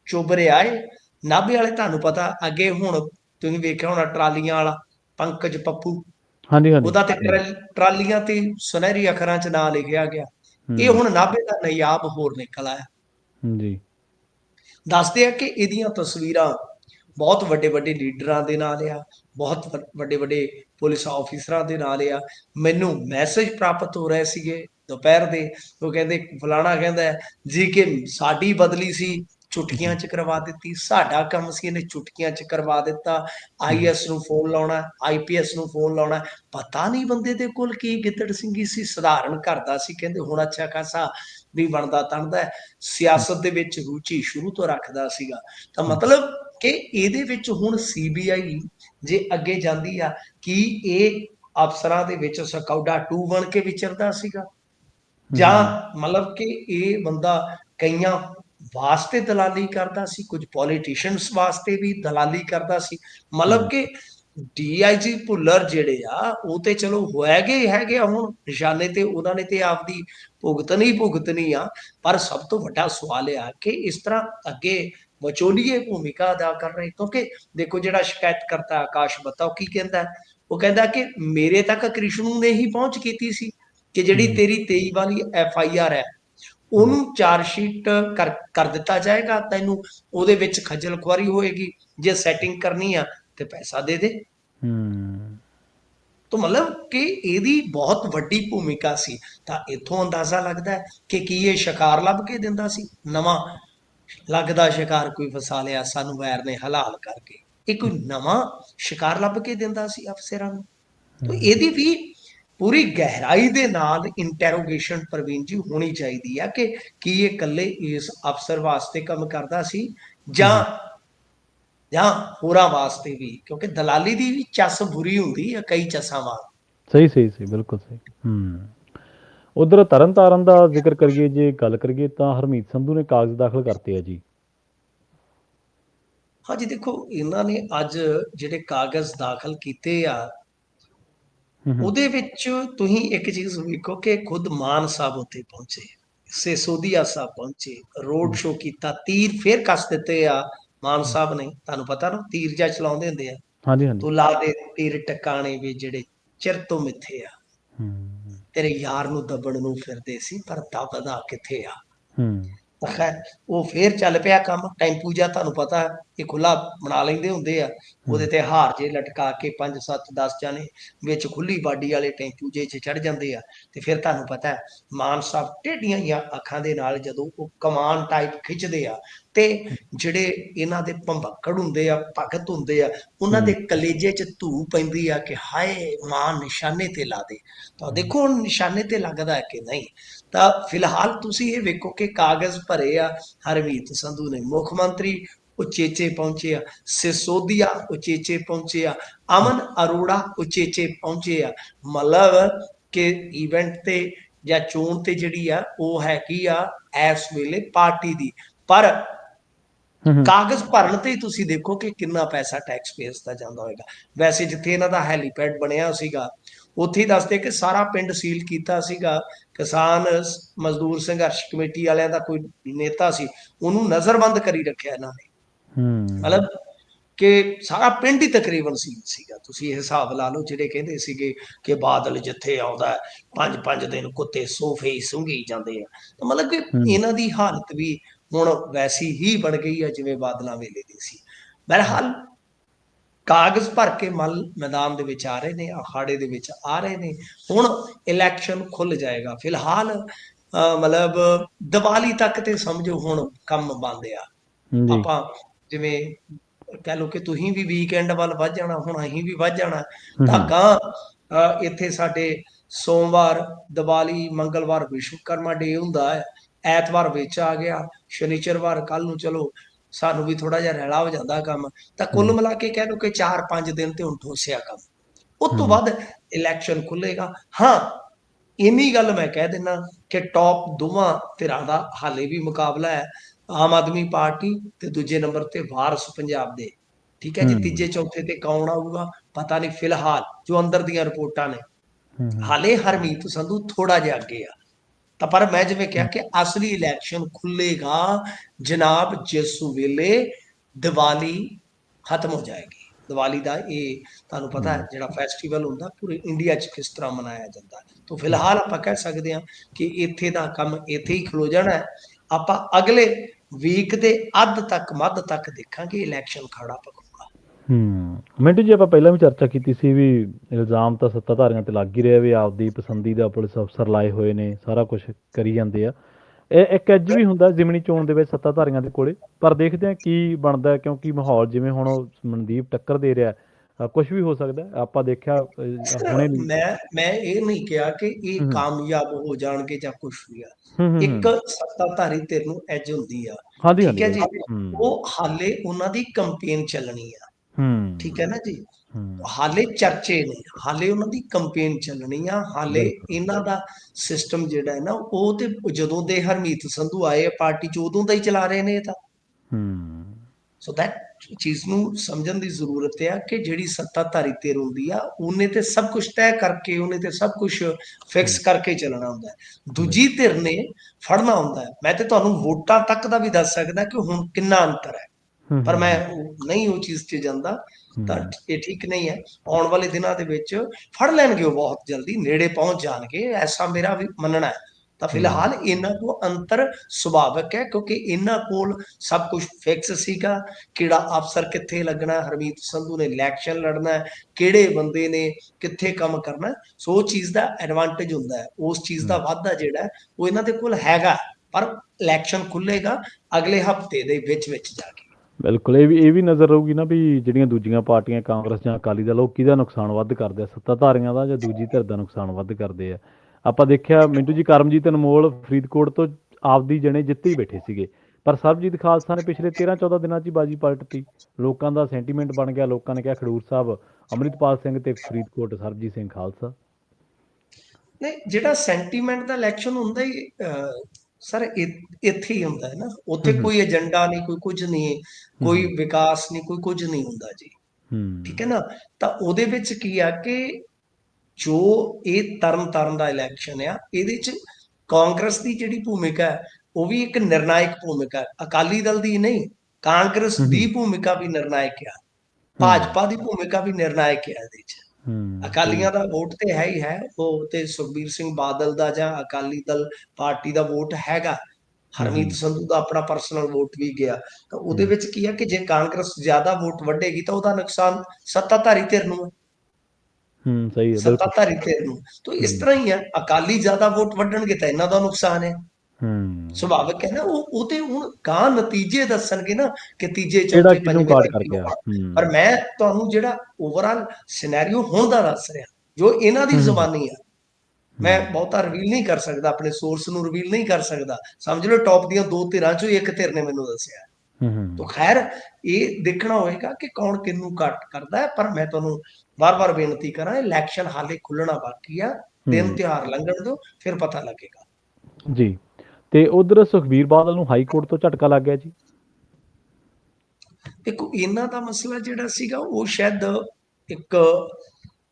ਚੋਬਰੇ ਆਏ ਨਾਭੇ ਵਾਲੇ ਤੁਹਾਨੂੰ ਪਤਾ ਅੱਗੇ ਹੁਣ ਤੁਸੀਂ ਵੇਖਿਆ ਹੋਣਾ ਟਰਾਲੀਆਂ ਵਾਲਾ ਪੰਕਜ ਪੱਪੂ। ਹਾਂਜੀ ਹਾਂਜੀ। ਉਹਦਾ ਤੇ ਟਰਾ- ਟਰਾਲੀਆਂ ਤੇ ਸੁਨਹਿਰੀ ਅੱਖਰਾਂ ਚ ਨਾਂ ਲਿਖਿਆ ਗਿਆ। ਇਹ ਹੁਣ ਨਾਭੇ ਦਾ ਨਯਾਬ ਹੋਰ ਨਿਕਲ ਆਇਆ। ਜੀ। ਦੱਸਦੇ ਆ ਕਿ ਇਹਦੀਆਂ ਤਸਵੀਰਾਂ ਬਹੁਤ ਵੱਡੇ ਵੱਡੇ ਲੀਡਰਾਂ ਦੇ ਨਾਲ ਆ ਬਹੁਤ ਵੱਡੇ ਵੱਡੇ ਪੁਲਿਸ ਆਫੀਸਰਾਂ ਦੇ ਨਾਲ ਆ ਮੈਨੂੰ ਮੈਸੇਜ ਪ੍ਰਾਪਤ ਹੋ ਰਹੇ ਸੀਗੇ। ਦੁਪਹਿਰ ਦੇ, ਉਹ ਕਹਿੰਦੇ ਫਲਾਣਾ ਕਹਿੰਦਾ, ਜੀ ਕਿ ਸਾਡੀ ਬਦਲੀ ਸੀ, ਚੁਟਕੀਆਂ ਚ ਕਰਵਾ ਦਿੱਤੀ, ਸਾਡਾ ਕੰਮ ਸੀ, ਇਹਨੇ ਚੁਟਕੀਆਂ ਚ ਕਰਵਾ ਦਿੱਤਾ ਆਈਐਸ ਨੂੰ ਫੋਨ ਲਾਉਣਾ ਆਈਪੀਐਸ ਨੂੰ ਫੋਨ ਲਾਉਣਾ, ਪਤਾ ਨਹੀਂ ਬੰਦੇ ਦੇ ਕੋਲ ਕੀ ਗਿੱਦੜ ਸਿੰਘੀ ਸੀ, ਸਧਾਰਨ ਘਰ ਦਾ ਸੀ, ਕਹਿੰਦੇ ਹੁਣ ਅੱਛਾ ਖਾਸਾ ਵੀ ਬਣਦਾ ਤਣਦਾ ਸਿਆਸਤ ਦੇ ਵਿੱਚ ਰੁਚੀ ਸ਼ੁਰੂ ਤੋਂ ਰੱਖਦਾ ਸੀਗਾ, ਤਾਂ ਮਤਲਬ ਕਿ ਇਹਦੇ ਵਿੱਚ ਹੁਣ ਸੀਬੀਆਈ ਜੇ ਅੱਗੇ ਜਾਂਦੀ ਆ, ਕਿ ਇਹ ਅਫਸਰਾਂ ਦੇ ਵਿੱਚ ਸਕੌਡਾ 2 ਬਣ ਕੇ ਵਿਚਰਦਾ ਸੀਗਾ? ਜਾਂ ਮਤਲਬ ਕਿ ਇਹ ਬੰਦਾ ਕਈਆਂ ਵਾਸਤੇ ਦਲਾਲੀ ਕਰਦਾ ਸੀ ਕੁਝ ਪੋਲੀਟੀਸ਼ੀਅਨਸ ਵਾਸਤੇ ਵੀ ਦਲਾਲੀ ਕਰਦਾ ਸੀ। ਮਤਲਬ ਕਿ ਡੀਆਈਜੀ ਭੁੱਲਰ ਜਿਹੜੇ ਆ ਉਹ ਤੇ ਚਲੋ ਹੋਏਗੇ ਹੈਗੇ ਆ ਹੁਣ ਨਿਸ਼ਾਨੇ ਤੇ ਉਹਨਾਂ ਨੇ ਤੇ ਆਪਦੀ ਭੁਗਤਣੀ ਭੁਗਤਣੀ ਆ। ਪਰ ਸਭ ਤੋਂ ਵੱਡਾ ਸਵਾਲ ਇਹ ਆ ਕਿ ਇਸ ਤਰ੍ਹਾਂ ਅੱਗੇ ਵਿਚੋਲੀਏ ਭੂਮਿਕਾ ਅਦਾ ਕਰ ਰਹੇ ਕਿਉਂਕਿ ਦੇਖੋ ਜਿਹੜਾ ਸ਼ਿਕਾਇਤ ਕਰਤਾ ਆਕਾਸ਼ ਬਤਾਓ ਕੀ ਕਹਿੰਦਾ? ਉਹ ਕਹਿੰਦਾ ਕਿ ਮੇਰੇ ਤੱਕ ਕ੍ਰਿਸ਼ਨੂ ਨੇ ਹੀ ਪਹੁੰਚ ਕੀਤੀ ਸੀ। ਕਿ ਜਿਹੜੀ। ਤੇਰੀ 23 ਵਾਲੀ ਐਫ ਆਈ ਆਰ ਹੈ ਉਹਨੂੰ ਚਾਰਜ ਸ਼ੀਟ ਕਰ ਦਿੱਤਾ ਜਾਏਗਾ ਤੈਨੂੰ ਉਹਦੇ ਵਿੱਚ ਖੱਜਲ ਖੁਆਰੀ ਹੋਏਗੀ ਜੇ ਸੈਟਿੰਗ ਕਰਨੀ ਆ ਤੇ ਪੈਸਾ ਦੇ ਦੇ। ਹੂੰ। ਤਾਂ ਮਤਲਬ ਕਿ ਇਹਦੀ ਬਹੁਤ ਵੱਡੀ ਭੂਮਿਕਾ ਸੀ। ਤਾਂ ਇੱਥੋਂ ਅੰਦਾਜ਼ਾ ਲੱਗਦਾ ਕਿ ਕੀ ਇਹ ਸ਼ਿਕਾਰ ਲੱਭ ਕੇ ਦਿੰਦਾ ਸੀ? ਨਵਾਂ ਲੱਗਦਾ ਸ਼ਿਕਾਰ ਕੋਈ ਫਸਾ ਲਿਆ ਸਾਨੂੰ ਵੈਰ ਨੇ ਹਲਾਲ ਕਰਕੇ। ਇਹ ਕੋਈ ਨਵਾਂ ਸ਼ਿਕਾਰ ਲੱਭ ਕੇ ਦਿੰਦਾ ਸੀ ਅਫਸਰਾਂ ਨੂੰ। ਤਾਂ ਇਹਦੀ ਵੀ ਪੂਰੀ ਗਹਿਰਾਈ ਦੇ ਨਾਲ ਇੰਟਰੋਗੇਸ਼ਨ ਪ੍ਰਵੀਨ ਜੀ ਹੋਣੀ ਚਾਹੀਦੀ ਆ ਕਿ ਕੀ ਇਹ ਇਕੱਲੇ ਇਸ ਅਫਸਰ ਵਾਸਤੇ ਕੰਮ ਕਰਦਾ ਸੀ ਜਾਂ ਜਾਂ ਹੋਰਾਂ ਵਾਸਤੇ ਵੀ? ਕਿਉਂਕਿ ਦਲਾਲੀ ਦੀ ਵੀ ਚੱਸ ਬੁਰੀ ਹੁੰਦੀ ਹੈ ਕਈ ਚੱਸਾਂ ਵਾਂਗ। ਸਹੀ ਸਹੀ ਸਹੀ ਬਿਲਕੁਲ ਸਹੀ। ਹੂੰ ਉਧਰ ਤਰਨਤਾਰਨ ਦਾ ਜ਼ਿਕਰ ਕਰੀਏ ਜੇ ਗੱਲ ਕਰੀਏ ਤਾਂ ਹਰਮੀਤ ਸੰਧੂ ਨੇ ਕਾਗਜ਼ ਦਾਖਲ ਕਰਤੇ ਆ ਜੀ। ਹਾਂਜੀ ਦੇਖੋ ਇਹਨਾਂ ਨੇ ਅੱਜ ਜਿਹੜੇ ਕਾਗਜ਼ ਦਾਖਲ ਕੀਤੇ ਆ ਹੂੰ ਹੂੰ, ਉਹਦੇ ਵਿੱਚ ਤੁਸੀਂ ਇੱਕ ਚੀਜ਼ ਵੇਖੋ ਕਿ ਖੁਦ ਮਾਨ ਸਾਹਿਬ ਉੱਥੇ ਪਹੁੰਚੇ ਸਿਸੋਦੀਆ ਸਾਹਿਬ ਪਹੁੰਚੇ ਰੋਡ ਸ਼ੋਅ ਕੀਤਾ ਤੀਰ ਫੇਰ ਕੱਸ ਦਿੱਤੇ ਆ ਮਾਨ ਸਾਹਿਬ ਨੇ। ਤੁਹਾਨੂੰ ਪਤਾ ਨਾ ਤੀਰ ਜਾਂ ਚਲਾਉਂਦੇ ਹੁੰਦੇ ਆ। ਹਾਂਜੀ ਹਾਂਜੀ। ਤੂੰ ਲਾ ਦੇ ਤੀਰ ਟਿਕਾਣੇ ਵੀ ਜਿਹੜੇ ਚਿਰ ਤੋਂ ਮਿੱਥੇ ਆ। ਹੂੰ ਤੇਰੇ ਯਾਰ ਨੂੰ ਦੱਬਣ ਨੂੰ ਫਿਰਦੇ ਸੀ ਪਰ ਦਬਦਾ ਕਿੱਥੇ ਆ? ਹੂੰ ਤਾਂ ਖੈਰ ਉਹ ਫੇਰ ਚੱਲ ਪਿਆ ਕੰਮ ਟੈਂਪੂ ਜਾਂ ਤੁਹਾਨੂੰ ਪਤਾ ਇਹ ਖੁੱਲਾ ਬਣਾ ਲੈਂਦੇ ਹੁੰਦੇ ਆ ਉਹਦੇ ਤੇ ਹਾਰ ਜੇ ਲਟਕਾ ਕੇ 5 7 10 ਜਾਣੇ ਵਿੱਚ ਖੁੱਲੀ ਬਾਡੀ ਵਾਲੇ ਟੈਂਪੂ ਜੇ ਚ ਚੜ ਜਾਂਦੇ ਆ ਤੇ ਫਿਰ ਤੁਹਾਨੂੰ ਪਤਾ ਮਾਨ ਸਾਹਿਬ ਟੇਡੀਆਂ ਜਾਂ ਅੱਖਾਂ ਦੇ ਨਾਲ ਜਦੋਂ ਉਹ ਕਮਾਨ ਟਾਈਪ ਖਿੱਚਦੇ ਆ ਤੇ ਜਿਹੜੇ ਇਹਨਾਂ ਦੇ ਭੰਬਕੜ ਹੁੰਦੇ ਆ ਭਗਤ ਹੁੰਦੇ ਆ ਉਹਨਾਂ ਦੇ ਕਲੇਜੇ 'ਚ ਧੂ ਪੈਂਦੀ ਆ ਕਿ ਹਾਏ ਮਾਂ ਨਿਸ਼ਾਨੇ ਤੇ ਲਾ ਦੇ ਤਾਂ ਦੇਖੋ ਨਿਸ਼ਾਨੇ ਤੇ ਲੱਗਦਾ ਹੈ ਕਿ ਨਹੀਂ ਤਾਂ ਫਿਲਹਾਲ ਤੁਸੀਂ ਇਹ ਵੇਖੋ ਕਿ ਕਾਗਜ਼ ਭਰੇ ਆ ਹਰਮੀਤ ਸੰਧੂ ਨੇ ਮੁੱਖ ਮੰਤਰੀ ਉਚੇਚੇ ਪਹੁੰਚੇ ਆ ਸਿਸੋਦੀਆ ਉਚੇਚੇ ਪਹੁੰਚੇ ਆ ਅਮਨ ਅਰੋੜਾ ਉਚੇਚੇ ਪਹੁੰਚੇ ਆ। ਮਤਲਬ ਕਿ ਇਵੈਂਟ ਤੇ ਜਾਂ ਚੋਣ ਤੇ ਜਿਹੜੀ ਆ ਉਹ ਹੈਗੀ ਆ ਇਸ ਵੇਲੇ ਪਾਰਟੀ ਦੀ। ਪਰ ਕਾਗਜ਼ ਭਰਨ ਤੇ ਤੁਸੀਂ ਦੇਖੋ ਕਿ ਕਿੰਨਾ ਪੈਸਾ ਟੈਕਸ ਪੇਅਰਸ ਦਾ ਜਾਂਦਾ ਹੋਏਗਾ। ਵੈਸੇ ਜਿੱਥੇ ਇਹਨਾਂ ਦਾ ਹੈਲੀਪੈਡ ਬਣਿਆ ਸੀਗਾ ਉੱਥੇ ਹੀ ਦੱਸਦੇ ਕਿ ਸਾਰਾ ਪਿੰਡ ਸੀਲ ਕੀਤਾ ਸੀਗਾ। ਕਿਸਾਨ ਮਜ਼ਦੂਰ ਸੰਘਰਸ਼ ਕਮੇਟੀ ਵਾਲਿਆਂ ਦਾ ਕੋਈ ਨੇਤਾ ਸੀ ਉਹਨੂੰ ਨਜ਼ਰਬੰਦ ਕਰੀ ਰੱਖਿਆ ਇਹਨਾਂ ਨੇ। ਹੂੰ। ਮਤਲਬ ਕਿ ਸਾਰਾ ਪਿੰਡ ਹੀ ਤਕਰੀਬਨ ਸੀ ਸੀਗਾ। ਤੁਸੀਂ ਇਹ ਹਿਸਾਬ ਲਾ ਲਓ ਜਿਹੜੇ ਕਹਿੰਦੇ ਸੀਗੇ ਕਿ ਬਾਦਲ ਜਿੱਥੇ ਆਉਂਦਾ ਪੰਜ ਪੰਜ ਦਿਨ ਕੁੱਤੇ ਸੋਫੇ ਹੀ ਸੁੰਘੀ ਜਾਂਦੇ ਆ। ਤਾਂ ਮਤਲਬ ਕਿ। ਇਹਨਾਂ ਦੀ ਹਾਲਤ ਵੀ ਹੁਣ ਵੈਸੀ ਹੀ ਬਣ ਗਈ ਆ ਜਿਵੇਂ ਬਾਦਲਾਂ ਵੇਲੇ ਦੀ ਸੀ। ਬਹਰਹਾਲ ਕਾਗਜ਼ ਭਰ ਕੇ ਮਲ ਮੈਦਾਨ ਦੇ ਵਿੱਚ ਆ ਰਹੇ ਨੇ ਅਖਾੜੇ ਦੇ ਵਿੱਚ ਆ ਰਹੇ ਨੇ। ਹੁਣ ਇਲੈਕਸ਼ਨ ਖੁੱਲ ਜਾਏਗਾ। ਫਿਲਹਾਲ ਮਤਲਬ ਦੀਵਾਲੀ ਤੱਕ ਤੇ ਸਮਝੋ ਹੁਣ ਕੰਮ ਬੰਦ ਆ। ਆਪਾਂ ਜਿਵੇਂ ਕਹਿ ਲਓ ਕਿ ਤੁਸੀਂ ਵੀ ਵੀਕਐਂਡ ਵੱਲ ਵੱਧ ਜਾਣਾ ਹੁਣ ਅਸੀਂ ਵੀ ਵੱਧ ਜਾਣਾ ਤਾਂ ਗਾਂ ਇੱਥੇ ਸਾਡੇ ਸੋਮਵਾਰ ਦੀਵਾਲੀ ਮੰਗਲਵਾਰ ਵਿਸ਼ਵਕਰਮਾ ਡੇ ਹੁੰਦਾ ਹੈ। ਐਤਵਾਰ ਵਿੱਚ ਆ ਗਿਆ ਸ਼ਨੀਚਰਵਾਰ ਕੱਲ ਨੂੰ ਚਲੋ ਸਾਨੂੰ ਵੀ ਥੋੜਾ ਜਿਹਾ ਰੈਲਾ ਹੋ ਜਾਂਦਾ ਕੰਮ ਤਾਂ ਕੁੱਲ। ਮਿਲਾ ਕੇ ਕਹਿ ਲਓ ਕਿ 4-5 ਦਿਨ ਤੇ ਹੁਣ ਠੋਸਿਆ ਕੰਮ ਉਸ ਤੋਂ। ਬਾਅਦ ਇਲੈਕਸ਼ਨ ਖੁੱਲੇਗਾ ਹਾਂ ਇੰਨੀ ਗੱਲ ਮੈਂ ਕਹਿ ਦਿੰਨਾ ਕਿ ਟੌਪ ਦੋਵਾਂ ਧਿਰਾਂ ਦਾ ਹਾਲੇ ਵੀ ਮੁਕਾਬਲਾ ਹੈ ਆਮ ਆਦਮੀ ਪਾਰਟੀ ਤੇ ਦੂਜੇ ਨੰਬਰ ਤੇ ਵਾਰਸ ਪੰਜਾਬ ਦੇ ਠੀਕ ਹੈ ਜੀ। ਤੀਜੇ ਚੌਥੇ ਤੇ ਕੌਣ ਆਊਗਾ ਪਤਾ ਨਹੀਂ ਫਿਲਹਾਲ ਜੋ ਅੰਦਰ ਦੀਆਂ ਰਿਪੋਰਟਾਂ ਨੇ। ਹਾਲੇ ਹਰਮੀਤ ਸੰਧੂ ਥੋੜਾ ਜਿਹਾ ਅੱਗੇ ਆ ਤਾਂ ਪਰ ਮੈਂ ਜਿਵੇਂ ਕਿਹਾ ਕਿ ਅਸਲੀ ਇਲੈਕਸ਼ਨ ਖੁੱਲੇਗਾ ਜਨਾਬ ਜਿਸ ਵੇਲੇ ਦੀਵਾਲੀ ਖਤਮ ਹੋ ਜਾਏਗੀ। ਦੀਵਾਲੀ ਦਾ ਇਹ ਤੁਹਾਨੂੰ ਪਤਾ ਹੈ, ਜਿਹੜਾ ਫੈਸਟੀਵਲ ਹੁੰਦਾ, ਪੂਰੇ ਇੰਡੀਆ 'ਚ ਕਿਸ ਤਰ੍ਹਾਂ ਮਨਾਇਆ ਜਾਂਦਾ। ਤਾਂ ਫਿਲਹਾਲ ਆਪਾਂ ਕਹਿ ਸਕਦੇ ਹਾਂ ਕਿ ਇੱਥੇ ਦਾ ਕੰਮ ਇੱਥੇ ਹੀ ਖਲੋ ਜਾਣਾ ਹੈ। ਆਪਾਂ ਅਗਲੇ ਵੀਕ ਦੇ ਅੱਧ ਤੱਕ, ਮੱਧ ਤੱਕ ਦੇਖਾਂਗੇ ਇਲੈਕਸ਼ਨ ਖੜਾ ਪਕੂਗਾ ਹੂੰ। ਮਿੰਟੂ ਜੀ ਆਪਾਂ ਪਹਿਲਾਂ ਵੀ ਚਰਚਾ ਕੀਤੀ ਸੀ ਵੀ ਇਲਜ਼ਾਮ ਤਾਂ ਸੱਤਾਧਾਰੀਆਂ ਤੇ ਲੱਗ ਹੀ ਰਿਹਾ ਵੀ ਆਪਦੀ ਪਸੰਦੀਦਾ ਪੁਲਿਸ ਅਫਸਰ ਲਾਏ ਹੋਏ ਨੇ ਸਾਰਾ ਕੁਝ ਕਰੀ ਜਾਂਦੇ ਆ। ਇਹ ਇੱਕ ਅੱਜ ਵੀ ਹੁੰਦਾ ਜ਼ਿਮਨੀ ਚੋਣ ਦੇ ਵਿੱਚ ਸੱਤਾਧਾਰੀਆਂ ਦੇ ਕੋਲੇ। ਪਰ ਦੇਖਦੇ ਆ ਕੀ ਬਣਦਾ ਕਿਉਂਕਿ ਮਾਹੌਲ ਜਿਵੇਂ ਹੁਣ ਮਨਦੀਪ ਟੱਕਰ ਦੇ ਰਿਹਾ ਕੁਝ ਵੀ ਹੋ ਸਕਦਾ। ਆਪਾਂ ਦੇਖਿਆ ਹੁਣੇ ਮੈਂ ਮੈਂ ਇਹ ਨਹੀਂ ਕਿਹਾ ਕਿ ਇਹ। ਕਾਮਯਾਬ ਹੋ ਜਾਣਗੇ ਜਾਂ ਕੁਝ ਵੀ ਆ। ਇੱਕ ਸੱਤਾਧਾਰੀ ਧਿਰ ਨੂੰ ਐਜ ਹੁੰਦੀ ਆ। ਹਾਂਜੀ ਠੀਕ ਹੈ ਜੀ? ਉਹ ਹਾਲੇ ਉਹਨਾਂ ਦੀ ਕੰਪੇਨ ਚੱਲਣੀ ਆ। ਹੂੰ। ਠੀਕ ਹੈ ਨਾ ਜੀ? ਹਾਲੇ ਚਰਚੇ ਨੇ ਹਾਲੇ ਉਹਨਾਂ ਦੀ ਕੰਪੇਨ ਚੱਲਣੀ ਆ ਹਾਲੇ। ਇਹਨਾਂ ਦਾ ਸਿਸਟਮ ਜਿਹੜਾ ਹੈ ਨਾ ਉਹ ਤੇ ਜਦੋਂ ਦੇ ਹਰਮੀਤ ਸੰਧੂ ਆਏ ਪਾਰਟੀ ਚ ਉਦੋਂ ਦਾ ਹੀ ਚਲਾ ਰਹੇ ਨੇ ਇਹ ਤਾਂ। ਹੂੰ। ਸੋ ਦੈਟ ਚੀਜ਼ ਨੂੰ ਸਮਝਣ ਦੀ ਜ਼ਰੂਰਤ ਹੈ ਕਿ ਜਿਹੜੀ ਸੱਤਾਧਾਰੀ ਧਿਰ ਹੁੰਦੀ ਆ ਉਹਨੇ ਤੇ ਸਭ ਕੁਝ ਤੈਅ ਕਰਕੇ ਉਹਨੇ ਤੇ ਸਭ ਕੁਝ ਫਿਕਸ ਕਰਕੇ ਚੱਲਣਾ ਹੁੰਦਾ ਹੈ। ਦੂਜੀ ਧਿਰ ਨੇ ਫੜਨਾ ਹੁੰਦਾ ਹੈ। ਮੈਂ ਤੇ ਤੁਹਾਨੂੰ ਵੋਟਾਂ ਤੱਕ ਦਾ ਵੀ ਦੱਸ ਸਕਦਾ ਕਿ ਹੁਣ ਕਿੰਨਾ ਅੰਤਰ ਹੂੰ, ਪਰ ਮੈਂ ਨਹੀਂ ਉਹ ਚੀਜ਼ 'ਚ ਜਾਂਦਾ ਤਾਂ ਇਹ ਠੀਕ ਨਹੀਂ ਹੈ। ਆਉਣ ਵਾਲੇ ਦਿਨਾਂ ਦੇ ਵਿੱਚ ਫੜ ਲੈਣਗੇ ਉਹ ਬਹੁਤ ਜਲਦੀ ਨੇੜੇ ਪਹੁੰਚ ਜਾਣਗੇ ਐਸਾ ਮੇਰਾ ਵੀ ਮੰਨਣਾ ਹੈ। ਤਾਂ ਫਿਲਹਾਲ ਇਹਨਾਂ ਕੋ ਅੰਤਰ ਸੁਭਾਵਿਕ ਹੈ ਕਿਉਂਕਿ ਇਹਨਾਂ ਕੋਲ ਸਭ ਕੁਝ ਫਿਕਸ ਸੀਗਾ। ਕਿਹੜਾ ਅਫਸਰ ਕਿੱਥੇ ਲੱਗਣਾ ਹਰਮੀਤ ਸੰਧੂ ਨੇ ਇਲੈਕਸ਼ਨ ਲੜਨਾ ਕਿਹੜੇ ਬੰਦੇ ਨੇ ਕਿੱਥੇ ਕੰਮ ਕਰਨਾ। ਸੋ ਉਹ ਚੀਜ਼ ਦਾ ਐਡਵਾਂਟੇਜ ਹੁੰਦਾ ਹੈ। ਉਸ ਚੀਜ਼ ਦਾ ਵਾਧਾ ਜਿਹੜਾ ਉਹ ਇਹਨਾਂ ਦੇ ਕੋਲ ਹੈਗਾ ਪਰ ਇਲੈਕਸ਼ਨ ਖੁੱਲੇਗਾ ਅਗਲੇ ਹਫ਼ਤੇ ਦੇ ਵਿੱਚ ਵਿੱਚ ਜਾ ਕੇ। ਬਿਲਕੁਲ, ਇਹ ਵੀ ਇਹ ਵੀ ਨਜ਼ਰ ਰਹੂਗੀ ਨਾ ਵੀ ਜਿਹੜੀਆਂ ਦੂਜੀਆਂ ਪਾਰਟੀਆਂ ਕਾਂਗਰਸ ਜਾਂ ਅਕਾਲੀ ਦਲ, ਉਹ ਕਿਹਦਾ ਨੁਕਸਾਨ ਵੱਧ ਕਰਦੇ ਆ? ਸੱਤਾਧਾਰੀਆਂ ਦਾ ਜਾਂ ਦੂਜੀ ਧਿਰ ਦਾ ਨੁਕਸਾਨ ਵੱਧ ਕਰਦੇ ਆ? ਆਪਾਂ ਦੇਖਿਆ ਮਿੰਟੂ ਜੀ, ਕਰਮਜੀਤ ਅਨਮੋਲ ਫਰੀਦਕੋਟ ਤੋਂ ਆਪਦੀ ਜਣੇ ਜਿੱਤੇ ਹੀ ਬੈਠੇ ਸੀਗੇ। ਪਰ ਸਰਬਜੀਤ ਖਾਲਸਾ ਨੇ ਪਿਛਲੇ 13 14 ਦਿਨਾਂ 'ਚ ਹੀ ਬਾਜੀ ਪਲਟਤੀ ਲੋਕਾਂ ਦਾ ਸੈਂਟੀਮੈਂਟ ਬਣ ਗਿਆ। ਲੋਕਾਂ ਨੇ ਕਿਹਾ ਖਡੂਰ ਸਾਹਿਬ, ਅੰਮ੍ਰਿਤਪਾਲ ਸਿੰਘ ਤੇ ਫਰੀਦਕੋਟ, ਸਰਬਜੀਤ ਸਿੰਘ ਖਾਲਸਾ। ਨਹੀਂ, ਜਿਹੜਾ ਸੈਂਟੀਮੈਂਟ ਦਾ ਇਲੈਕਸ਼ਨ ਹੁੰਦਾ ਹੀ ਸਰ ਇੱਥੇ ਹੀ ਹੁੰਦਾ ਹੈ ਨਾ। ਉੱਥੇ। ਕੋਈ ਏਜੰਡਾ ਨਹੀਂ ਕੋਈ ਕੁਝ ਨਹੀਂ ਕੋਈ ਵਿਕਾਸ ਨਹੀਂ ਕੋਈ ਕੁਝ ਨਹੀਂ ਹੁੰਦਾ ਜੀ। ਠੀਕ ਹੈ ਨਾ? ਤਾਂ ਉਹਦੇ ਵਿੱਚ ਕੀ ਆ ਕਿ ਜੋ ਇਹ ਤਰਨ ਤਾਰਨ ਦਾ ਇਲੈਕਸ਼ਨ ਆ ਇਹਦੇ ਚ ਕਾਂਗਰਸ ਦੀ ਜਿਹੜੀ ਭੂਮਿਕਾ ਹੈ ਉਹ ਵੀ ਇੱਕ ਨਿਰਣਾਇਕ ਭੂਮਿਕਾ ਹੈ। ਅਕਾਲੀ ਦਲ ਦੀ ਨਹੀਂ ਕਾਂਗਰਸ। ਦੀ ਭੂਮਿਕਾ ਵੀ ਨਿਰਣਾਇਕ ਆ। ਭਾਜਪਾ ਦੀ ਭੂਮਿਕਾ ਵੀ ਨਿਰਣਾਇਕ ਹੈ ਇਹਦੇ ਚ। ਅਕਾਲੀਆਂ ਦਾ ਵੋਟ ਤੇ ਹੈ ਹੀ ਹੈ ਉਹ ਤੇ ਸੁਖਬੀਰ ਸਿੰਘ ਬਾਦਲ ਦਾ ਜਾਂ ਅਕਾਲੀ ਦਲ ਪਾਰਟੀ ਦਾ ਵੋਟ ਹੈਗਾ। ਹਰਮੀਤ। ਸੰਧੂ ਦਾ ਆਪਣਾ ਪਰਸਨਲ ਵੋਟ ਵੀ ਗਿਆ। ਤਾਂ ਉਹਦੇ। ਵਿੱਚ ਕੀ ਹੈ ਕਿ ਜੇ ਕਾਂਗਰਸ ਜ਼ਿਆਦਾ ਵੋਟ ਵੱਢੇਗੀ ਤਾਂ ਉਹਦਾ ਨੁਕਸਾਨ ਸੱਤਾਧਾਰੀ ਧਿਰ ਨੂੰ ਹੈ। ਹੂੰ ਸਹੀ ਹੈ ਸੱਤਾਧਾਰੀ ਧਿਰ ਨੂੰ। ਤਾਂ ਇਸ। ਤਰ੍ਹਾਂ ਹੀ ਹੈ ਅਕਾਲੀ ਜ਼ਿਆਦਾ ਵੋਟ ਵੱਢਣਗੇ ਤਾਂ ਇਹਨਾਂ ਦਾ ਨੁਕਸਾਨ ਹੈ। ਹੂੰ। ਸੁਭਾਵਿਕ ਹੈ ਨਾ ਉਹ ਉਹਦੇ ਹੁਣ ਗਾਂ ਨਤੀਜੇ ਦੱਸਣਗੇ ਨਾ ਕਿ ਤੀਜੇ ਚੌਥੇ ਪੰਜਵੇਂ ਤੱਕ ਕਰ ਗਿਆ ਪਰ ਮੈਂ ਤੁਹਾਨੂੰ ਜਿਹੜਾ ਓਵਰਆਲ ਸਿਨੈਰੀਓ ਹੁਣ ਦਾ ਦੱਸ ਰਿਹਾ ਜੋ ਇਹਨਾਂ ਦੀ। ਜ਼ੁਬਾਨੀ ਆ ਮੈਂ ਬਹੁਤਾ ਰਿਵੀਲ ਨਹੀਂ ਕਰ ਸਕਦਾ ਆਪਣੇ ਸੋਰਸ ਨੂੰ ਰਿਵੀਲ ਨਹੀਂ ਕਰ ਸਕਦਾ। ਸਮਝ ਲਓ ਟੌਪ ਦੀਆਂ ਦੋ ਧਿਰਾਂ ਚੋਂ ਇੱਕ ਧਿਰ ਨੇ ਮੈਨੂੰ ਦੱਸਿਆ। ਹੂੰ ਹੂੰ। ਤਾਂ ਖੈਰ ਇਹ ਦੇਖਣਾ ਹੋਏਗਾ ਕਿ ਕੌਣ ਕਿਹਨੂੰ ਕੱਟ ਕਰਦਾ ਹੈ ਪਰ ਮੈਂ ਤੁਹਾਨੂੰ ਵਾਰ-ਵਾਰ ਬੇਨਤੀ ਕਰਾਂ ਇਲੈਕਸ਼ਨ ਹਾਲੇ ਖੁੱਲਣਾ ਬਾਕੀ ਆ। ਦਿਨ ਹੂੰ। ਤਿਉਹਾਰ ਲੰਘਣ ਦਿਓ ਫਿਰ ਪਤਾ ਲੱਗੇਗਾ। ਜੀ। ਤੇ ਉਧਰ ਸੁਖਬੀਰ ਬਾਦਲ ਨੂੰ ਹਾਈ ਕੋਰਟ ਤੋਂ ਝਟਕਾ ਲੱਗ ਗਿਆ ਜੀ। ਦੇਖੋ ਇਹਨਾਂ ਦਾ ਮਸਲਾ ਜਿਹੜਾ ਸੀਗਾ ਉਹ ਸ਼ਾਇਦ ਇੱਕ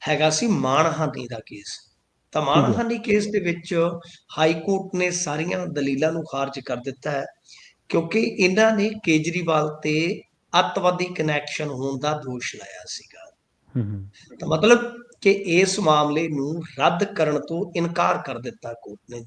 ਹੈਗਾ ਸੀ ਮਾਣਹਾਨੀ ਦਾ ਕੇਸ। ਤਾਂ ਮਾਣਹਾਨੀ ਕੇਸ ਦੇ ਵਿੱਚ ਹਾਈ ਕੋਰਟ ਨੇ ਸਾਰੀਆਂ ਦਲੀਲਾਂ ਨੂੰ ਖਾਰਜ ਕਰ ਦਿੱਤਾ ਹੈ ਕਿਉਂਕਿ ਇਹਨਾਂ ਨੇ ਕੇਜਰੀਵਾਲ ਤੇ ਅੱਤਵਾਦੀ ਕਨੈਕਸ਼ਨ ਹੋਣ ਦਾ ਦੋਸ਼ ਲਾਇਆ ਸੀਗਾ। ਤਾਂ ਮਤਲਬ ਕਿ ਇਸ ਮਾਮਲੇ ਨੂੰ ਰੱਦ ਕਰਨ ਤੋਂ ਇਨਕਾਰ ਕਰ ਦਿੱਤਾ ਕੋਰਟ ਨੇ।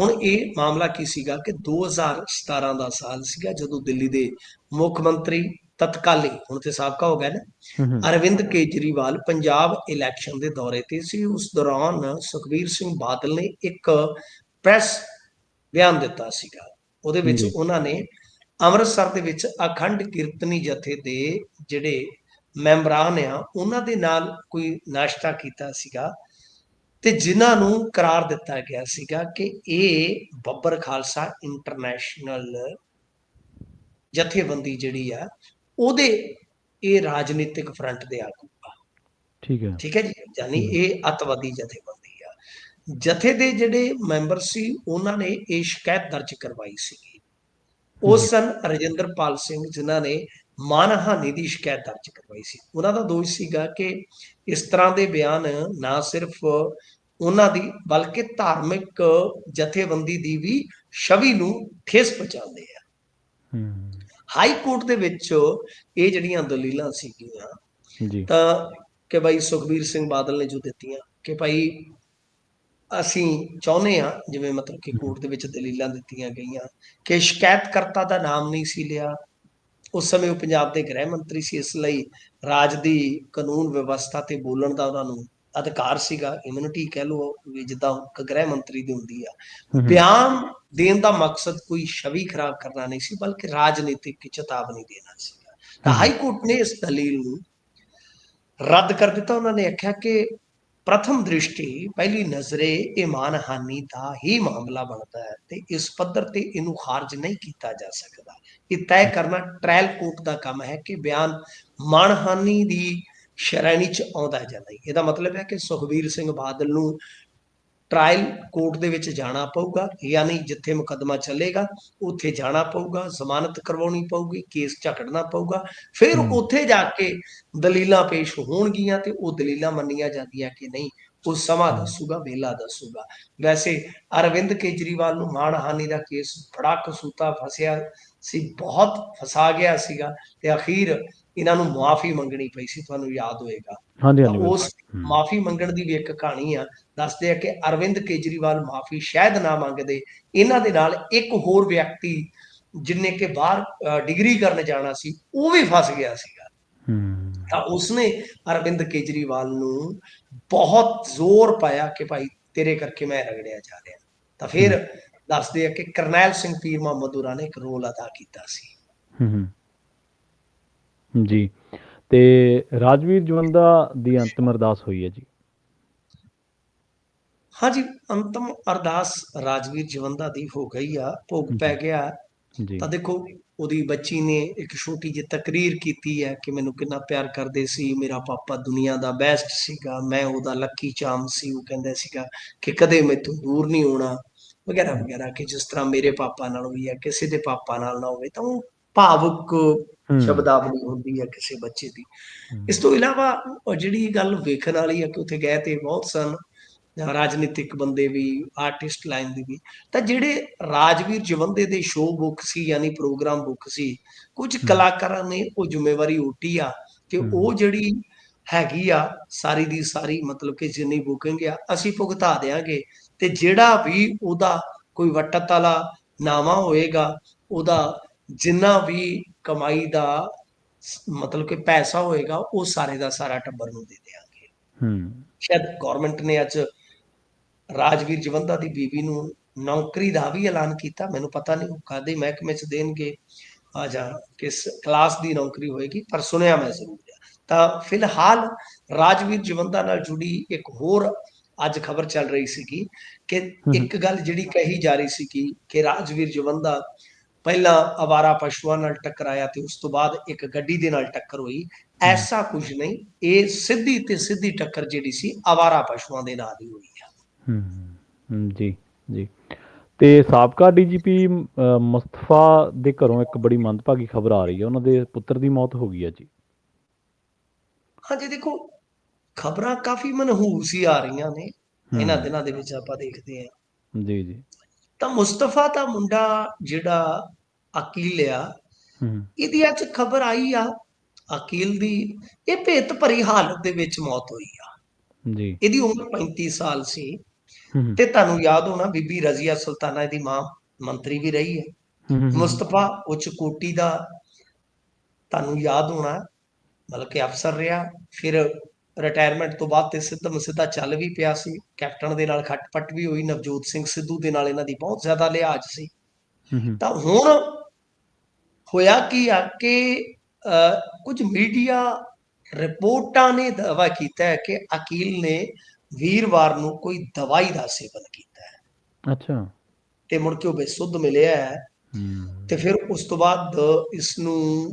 ਹੁਣ ਇਹ ਮਾਮਲਾ ਕੀ ਸੀਗਾ ਕਿ 2017 ਦਾ ਸਾਲ ਸੀਗਾ ਜਦੋਂ ਦਿੱਲੀ ਦੇ ਮੁੱਖ ਮੰਤਰੀ ਤਤਕਾਲੀ ਹੁਣ ਤੇ ਸਾਬਕਾ ਹੋ ਗਿਆ ਨਾ ਅਰਵਿੰਦ ਕੇਜਰੀਵਾਲ ਪੰਜਾਬ ਇਲੈਕਸ਼ਨ ਦੇ ਦੌਰੇ ਤੇ ਸੀ। ਉਸ ਦੌਰਾਨ ਸੁਖਬੀਰ ਸਿੰਘ ਬਾਦਲ ਨੇ ਇੱਕ ਪ੍ਰੈਸ ਬਿਆਨ ਦਿੱਤਾ ਸੀਗਾ। ਉਹਦੇ ਵਿੱਚ। ਉਹਨਾਂ ਨੇ ਅੰਮ੍ਰਿਤਸਰ ਦੇ ਵਿੱਚ ਅਖੰਡ ਕੀਰਤਨੀ ਜਥੇ ਦੇ ਜਿਹੜੇ ਮੈਂਬਰਾਂ ਆ ਉਹਨਾਂ ਦੇ ਨਾਲ ਕੋਈ ਨਾਸ਼ਤਾ ਕੀਤਾ ਸੀਗਾ। ਤੇ ਜਿਨ੍ਹਾਂ ਨੂੰ ਕਰਾਰ ਦਿੱਤਾ ਗਿਆ ਸੀਗਾ ਕਿ ਇਹ ਬੱਬਰ ਖਾਲਸਾ ਇੰਟਰਨੈਸ਼ਨਲ ਜਥੇਬੰਦੀ ਜਿਹੜੀ ਆ ਉਹਦੇ ਇਹ ਰਾਜਨੀਤਿਕ ਫਰੰਟ ਦੇ ਆਗੂ ਆ। ਠੀਕ ਹੈ। ਠੀਕ ਹੈ ਜੀ? ਯਾਨੀ। ਇਹ ਅੱਤਵਾਦੀ ਜਥੇਬੰਦੀ ਆ। ਜਥੇ ਦੇ ਜਿਹੜੇ ਮੈਂਬਰ ਸੀ ਉਹਨਾਂ ਨੇ ਇਹ ਸ਼ਿਕਾਇਤ ਦਰਜ ਕਰਵਾਈ ਸੀ ਹਮ। ਸਨ ਰਜਿੰਦਰਪਾਲ ਸਿੰਘ ਜਿਨ੍ਹਾਂ ਨੇ ਮਾਨਹਾਨੀ ਦੀ ਸ਼ਿਕਾਇਤ ਦਰਜ ਕਰਵਾਈ ਸੀ। ਉਹਨਾਂ ਦਾ ਦੋਸ਼ ਸੀਗਾ ਕਿ ਇਸ ਤਰ੍ਹਾਂ ਦੇ ਬਿਆਨ ਨਾ ਸਿਰਫ ਉਹਨਾਂ ਦੀ ਬਲਕਿ ਧਾਰਮਿਕ ਜਥੇਬੰਦੀ ਦੀ ਵੀ ਛਵੀ ਨੂੰ ਠੇਸ ਪਹੁੰਚਾਉਂਦੇ ਆ। ਹਾਈ ਕੋਰਟ ਦੇ ਵਿੱਚ ਇਹ ਜਿਹੜੀਆਂ ਦਲੀਲਾਂ ਸੀਗੀਆਂ ਜੀ। ਤਾਂ ਕਿ ਭਾਈ ਸੁਖਬੀਰ ਸਿੰਘ ਬਾਦਲ ਨੇ ਜੋ ਦਿੱਤੀਆਂ ਕਿ ਭਾਈ ਅਸੀਂ ਚਾਹੁੰਦੇ ਆ ਜਿਵੇਂ ਮਤਲਬ ਕਿ ਕੋਰਟ ਦੇ ਵਿੱਚ ਦਲੀਲਾਂ ਦਿੱਤੀਆਂ ਗਈਆਂ ਕਿ ਸ਼ਿਕਾਇਤਕਰਤਾ ਦਾ ਨਾਮ ਨਹੀਂ ਸੀ ਲਿਆ ਉਸ ਸਮੇਂ ਉਹ ਪੰਜਾਬ ਦੇ ਗ੍ਰਹਿ ਮੰਤਰੀ ਸੀ ਇਸ ਲਈ ਰਾਜ ਦੀ ਕਾਨੂੰਨ ਵਿਵਸਥਾ ਤੇ ਬੋਲਣ ਦਾ ਉਹਨਾਂ ਨੂੰ ਅਧਿਕਾਰ ਸੀਗਾ ਇਮਿਊਨਿਟੀ ਕਹਿ ਲਓ ਵੀ ਜਿੱਦਾਂ ਇੱਕ ਗ੍ਰਹਿ ਮੰਤਰੀ ਦੀ ਹੁੰਦੀ ਆ। ਬਿਆਨ ਦੇਣ ਦਾ ਮਕਸਦ ਕੋਈ ਛਵੀ ਖਰਾਬ ਕਰਨਾ ਨਹੀਂ ਸੀ ਬਲਕਿ ਰਾਜਨੀਤਿਕ ਚੇਤਾਵਨੀ ਦੇਣਾ ਸੀਗਾ। ਤਾਂ। ਹਾਈ ਕੋਰਟ ਨੇ ਇਸ ਦਲੀਲ ਨੂੰ ਰੱਦ ਕਰ ਦਿੱਤਾ। ਉਹਨਾਂ ਨੇ ਆਖਿਆ ਕਿ ਪ੍ਰਥਮ ਦ੍ਰਿਸ਼ਟੀ, ਪਹਿਲੀ ਨਜ਼ਰੇ ਇਹ ਮਾਨਹਾਨੀ ਦਾ ਹੀ ਮਾਮਲਾ ਬਣਦਾ ਹੈ ਤੇ ਇਸ ਪੱਧਰ ਤੇ ਇਹਨੂੰ ਖਾਰਜ ਨਹੀਂ ਕੀਤਾ ਜਾ ਸਕਦਾ। ਇਹ ਤੈਅ ਕਰਨਾ ਟ੍ਰਾਇਲ ਕੋਰਟ ਦਾ ਕੰਮ ਹੈ ਕਿ ਬਿਆਨ ਮਾਨਹਾਨੀ ਦੀ ਸ਼੍ਰੇਣੀ ਚ ਆਉਂਦਾ ਹੈ ਜਾਂ ਨਹੀਂ। ਇਹਦਾ ਮਤਲਬ ਹੈ ਕਿ ਸੁਖਬੀਰ ਸਿੰਘ ਬਾਦਲ ਨੂੰ ਟ੍ਰਾਇਲ ਕੋਰਟ ਦੇ ਵਿੱਚ ਜਾਣਾ ਪਊਗਾ ਯਾਨੀ ਜਿੱਥੇ ਮੁਕੱਦਮਾ ਚੱਲੇਗਾ ਉੱਥੇ ਜਾਣਾ ਪਊਗਾ ਜ਼ਮਾਨਤ ਕਰਵਾਉਣੀ ਪਊਗੀ ਕੇਸ ਝਕੜਨਾ ਪਊਗਾ ਫਿਰ। ਉੱਥੇ ਜਾ ਕੇ ਦਲੀਲਾਂ ਪੇਸ਼ ਹੋਣਗੀਆਂ ਤੇ ਉਹ ਦਲੀਲਾਂ ਮੰਨੀਆਂ ਜਾਂਦੀਆਂ ਕਿ ਨਹੀਂ ਉਹ ਸਮਾਂ ਦੱਸੂਗਾ ਵੇਲਾ ਦੱਸੂਗਾ ਵੈਸੇ ਅਰਵਿੰਦ ਕੇਜਰੀਵਾਲ ਨੂੰ ਮਾਣਹਾਨੀ ਦਾ ਕੇਸ ਬੜਾ ਕਸੂਤਾ ਫਸਿਆ ਸੀ ਬਹੁਤ ਫਸਾ ਗਿਆ ਸੀਗਾ ਤੇ ਅਖੀਰ ਇਹਨਾਂ ਨੂੰ ਮਾਫੀ ਮੰਗਣੀ ਪਈ ਸੀ ਤੁਹਾਨੂੰ ਯਾਦ ਹੋਏਗਾ। ਹਾਂਜੀ ਹਾਂਜੀ ਉਸ। ਮਾਫੀ ਮੰਗਣ ਦੀ ਵੀ ਇੱਕ ਕਹਾਣੀ ਆ ਦੱਸਦੇ ਆ ਕਿ ਅਰਵਿੰਦ ਕੇਜਰੀਵਾਲ ਮਾਫੀ ਸ਼ਾਇਦ ਨਾ ਮੰਗਦੇ। ਇਹਨਾਂ ਦੇ ਨਾਲ ਇੱਕ ਹੋਰ ਵਿਅਕਤੀ ਜਿਨੇ ਕਿ ਬਾਹਰ ਡਿਗਰੀ ਕਰਨ ਜਾਣਾ ਸੀ ਉਹ ਵੀ ਫਸ ਗਿਆ ਸੀਗਾ। ਹੂੰ। ਤਾਂ ਉਸਨੇ ਅਰਵਿੰਦ ਕੇਜਰੀਵਾਲ ਨੂੰ ਬਹੁਤ ਜ਼ੋਰ ਪਾਇਆ ਕਿ ਭਾਈ ਤੇਰੇ ਕਰਕੇ ਮੈਂ ਰਗੜਿਆ ਜਾ ਰਿਹਾ। ਤਾਂ ਫਿਰ ਦੱਸਦੇ ਆ ਕਿ ਕਰਨੈਲ ਸਿੰਘ ਪੀਰ ਮੁਹੰਮਦੁਰਾ ਨੇ ਇੱਕ ਰੋਲ ਅਦਾ ਕੀਤਾ ਸੀ। ਹੂੰ। ਜੀ। ਤੇ ਰਾਜਵੀਰ ਜਵੰਦਾ ਦੀ ਅੰਤਮ ਅਰਦਾਸ ਹੋਈ ਹੈ ਜੀ। ਹਾਂਜੀ ਅੰਤਮ ਅਰਦਾਸ ਰਾਜਵੀਰ ਜਵੰਦਾ ਦੀ ਹੋ ਗਈ ਆ। ਭੋਗ ਪੈ ਗਿਆ। ਜੀ। ਤਾਂ ਦੇਖੋ ਉਹਦੀ ਬੱਚੀ ਨੇ ਇੱਕ ਛੋਟੀ ਜਿਹੀ ਤਕਰੀਰ ਕੀਤੀ ਹੈ ਕਿ ਮੈਨੂੰ ਕਿੰਨਾ ਪਿਆਰ ਕਰਦੇ ਸੀ। ਮੇਰਾ ਪਾਪਾ ਦੁਨੀਆ ਦਾ ਬੈਸਟ ਸੀਗਾ। ਮੈਂ ਉਹਦਾ ਲੱਕੀ ਚਾਮ ਸੀ ਉਹ ਕਹਿੰਦਾ ਸੀਗਾ ਕਿ ਕਦੇ ਮੈਥੋਂ ਦੂਰ ਨਹੀਂ ਹੋਣਾ। ਵਗੈਰਾ ਵਗੈਰਾ ਕਿ ਜਿਸ ਤਰ੍ਹਾਂ ਮੇਰੇ ਪਾਪਾ ਨਾਲ ਹੋਈ ਹੈ ਕਿਸੇ ਦੇ ਪਾਪਾ ਨਾਲ ਨਾ ਹੋਵੇ ਤਾਂ ਉਹ ਭਾਵੁਕ। ਸ਼ਬਦਾਵਲੀ ਹੁੰਦੀ ਹੈ ਕਿਸੇ ਬੱਚੇ ਦੀ। ਇਸ ਤੋਂ ਇਲਾਵਾ ਜਿਹੜੀ ਗੱਲ ਵੇਖਣ ਵਾਲੀ ਹੈ ਕਿ ਉੱਥੇ ਗਏ ਤੇ ਬਹੁਤ ਸਨ ਰਾਜਨੀਤਿਕ ਬੰਦੇ ਵੀ ਆਰਟਿਸਟ ਲਾਈਨ ਦੇ ਵੀ ਤਾਂ ਜਿਹੜੇ ਰਾਜਵੀਰ ਜਵੰਦੇ ਦੇ ਸ਼ੋਅ ਬੁੱਕ ਸੀ ਯਾਨੀ ਪ੍ਰੋਗਰਾਮ ਬੁੱਕ ਸੀ ਕੁਝ ਕਲਾਕਾਰਾਂ ਨੇ ਉਹ ਜ਼ਿੰਮੇਵਾਰੀ ਉਟੀ ਆ ਕਿ। ਉਹ ਜਿਹੜੀ ਹੈਗੀ ਆ ਸਾਰੀ ਦੀ ਸਾਰੀ ਮਤਲਬ ਕਿ ਜਿੰਨੀ ਬੁਕਿੰਗ ਆ ਅਸੀਂ ਭੁਗਤਾ ਦੇਾਂਗੇ ਤੇ ਜਿਹੜਾ ਵੀ ਉਹਦਾ ਕੋਈ ਵਟਤ ਵਾਲਾ ਨਾਵਾ ਹੋਏਗਾ ਉਹਦਾ ਜਿੰਨਾ ਵੀ ਕਮਾਈ ਦਾ ਮਤਲਬ ਕਿ ਪੈਸਾ ਹੋਏਗਾ ਉਹ ਸਾਰੇ ਦਾ ਸਾਰਾ ਟੱਬਰ ਨੂੰ ਦੇ ਦਿਆਂਗੇ। ਹੂੰ। ਸ਼ਾਇਦ ਗਵਰਨਮੈਂਟ ਨੇ ਅੱਜ ਰਾਜਵੀਰ ਜਵੰਦਾ ਦੀ ਬੀਵੀ ਨੂੰ ਨੌਕਰੀ ਦਾ ਵੀ ਐਲਾਨ ਕੀਤਾ ਮੈਨੂੰ ਪਤਾ ਨਹੀਂ ਉਹ ਕਾਦੇ ਮਹਿਕਮੇ ਚ ਦੇਣਗੇ। ਆ ਜਾਂ ਕਿਸ ਕਲਾਸ ਦੀ ਨੌਕਰੀ ਹੋਏਗੀ ਪਰ ਸੁਣਿਆ ਮੈਂ ਜ਼ਰੂਰ ਤਾਂ ਫਿਲਹਾਲ ਰਾਜਵੀਰ ਜਵੰਦਾ ਨਾਲ ਜੁੜੀ ਇੱਕ ਹੋਰ ਅੱਜ ਖਬਰ ਚੱਲ ਰਹੀ ਸੀਗੀ ਕਿ। ਇੱਕ ਗੱਲ ਜਿਹੜੀ ਕਹੀ ਜਾ ਰਹੀ ਸੀਗੀ ਕਿ ਰਾਜਵੀਰ ਜਵੰਦਾ ਪਹਿਲਾਂ ਅਵਾਰਾ ਪਸ਼ੂਆਂ ਨਾਲ ਟਕਰਾਇਆ ਤੇ ਉਸ ਤੋਂ ਬਾਅਦ ਇੱਕ ਗੱਡੀ ਦੇ ਨਾਲ ਟੱਕਰ ਹੋਈ। ਐਸਾ ਕੁਝ ਨਹੀਂ ਇਹ ਸਿੱਧੀ ਤੇ ਸਿੱਧੀ ਟੱਕਰ ਜਿਹੜੀ ਸੀ ਅਵਾਰਾ ਪਸ਼ੂਆਂ ਦੇ ਨਾਲ ਹੀ ਹੋਈ ਆ। ਹੂੰ ਹੂੰ, ਜੀ ਜੀ। ਤੇ ਸਾਬਕਾ ਡੀਜੀਪੀ ਮੁਸਤਫਾ ਦੇ ਘਰੋਂ ਇੱਕ ਬੜੀ ਮੰਦਭਾਗੀ ਖਬਰ ਆ ਰਹੀ ਹੈ। ਉਹਨਾਂ ਦੇ ਪੁੱਤਰ ਦੀ ਮੌਤ ਹੋ ਗਈ ਹੈ ਜੀ। ਹਾਂਜੀ ਦੇਖੋ ਖਬਰਾਂ ਕਾਫੀ ਮਨਹੂਸ ਹੀ ਆ ਰਹੀਆਂ ਨੇ। ਹੂੰ, ਇਹਨਾਂ ਦਿਨਾਂ ਦੇ ਵਿੱਚ ਆਪਾਂ ਦੇਖਦੇ ਹਾਂ। ਜੀ ਜੀ। ਤਾਂ ਮੁਸਤਫਾ ਦਾ ਮੁੰਡਾ ਜਿਹੜਾ ਅਕੀਲ ਆ ਇਹਦੀ ਅੱਜ ਖਬਰ ਆਈ ਆ ਅਕੀਲ ਦੀ ਇਹ ਭੇਤ ਭਰੀ ਹਾਲਤ ਦੇ ਵਿੱਚ ਮੌਤ ਹੋਈ ਆ। ਜੀ। ਇਹਦੀ ਉਮਰ 35 ਸਾਲ ਸੀ। ਤੇ ਤੁਹਾਨੂੰ ਯਾਦ ਹੋਣਾ ਬੀਬੀ ਰਜ਼ੀਆ ਸੁਲਤਾਨਾ ਇਹਦੀ ਮਾਂ ਮੰਤਰੀ ਵੀ ਰਹੀ ਹੂੰ, ਮੁਸਤਫਾ ਉੱਚ ਕੋਟੀ ਦਾ ਤੁਹਾਨੂੰ ਯਾਦ ਹੋਣਾ ਮਤਲਬ ਕਿ ਅਫਸਰ ਰਿਹਾ ਫਿਰ ਰਿਟਾਇਰਮੈਂਟ ਤੋਂ ਬਾਅਦ ਤੇ ਸਿੱਧਮ ਸਿੱਧਾ ਚੱਲ ਵੀ ਪਿਆ ਸੀ। ਕੈਪਟਨ ਦੇ ਨਾਲ ਖੱਟਪਟ ਵੀ ਹੋਈ ਨਵਜੋਤ ਸਿੰਘ ਸਿੱਧੂ ਦੇ ਨਾਲ ਇਹਨਾਂ ਦੀ ਬਹੁਤ ਜ਼ਿਆਦਾ ਲਿਹਾਜ਼ ਸੀ। ਤਾਂ ਹੁਣ ਹੋਇਆ ਕੀ ਆ ਕਿ ਕੁਝ ਮੀਡੀਆ ਰਿਪੋਰਟਾਂ ਨੇ ਦਾਅਵਾ ਕੀਤਾ ਹੈ ਕਿ ਅਕੀਲ ਨੇ ਵੀਰਵਾਰ ਨੂੰ ਕੋਈ ਦਵਾਈ ਦਾ ਸੇਵਨ ਕੀਤਾ ਹੈ। ਅੱਛਾ। ਤੇ ਮੁੜ ਕੇ ਉਹ ਬੇਸੁੱਧ ਮਿਲਿਆ ਹੈ। ਤੇ ਫਿਰ ਉਸ ਤੋਂ ਬਾਅਦ ਇਸ ਨੂੰ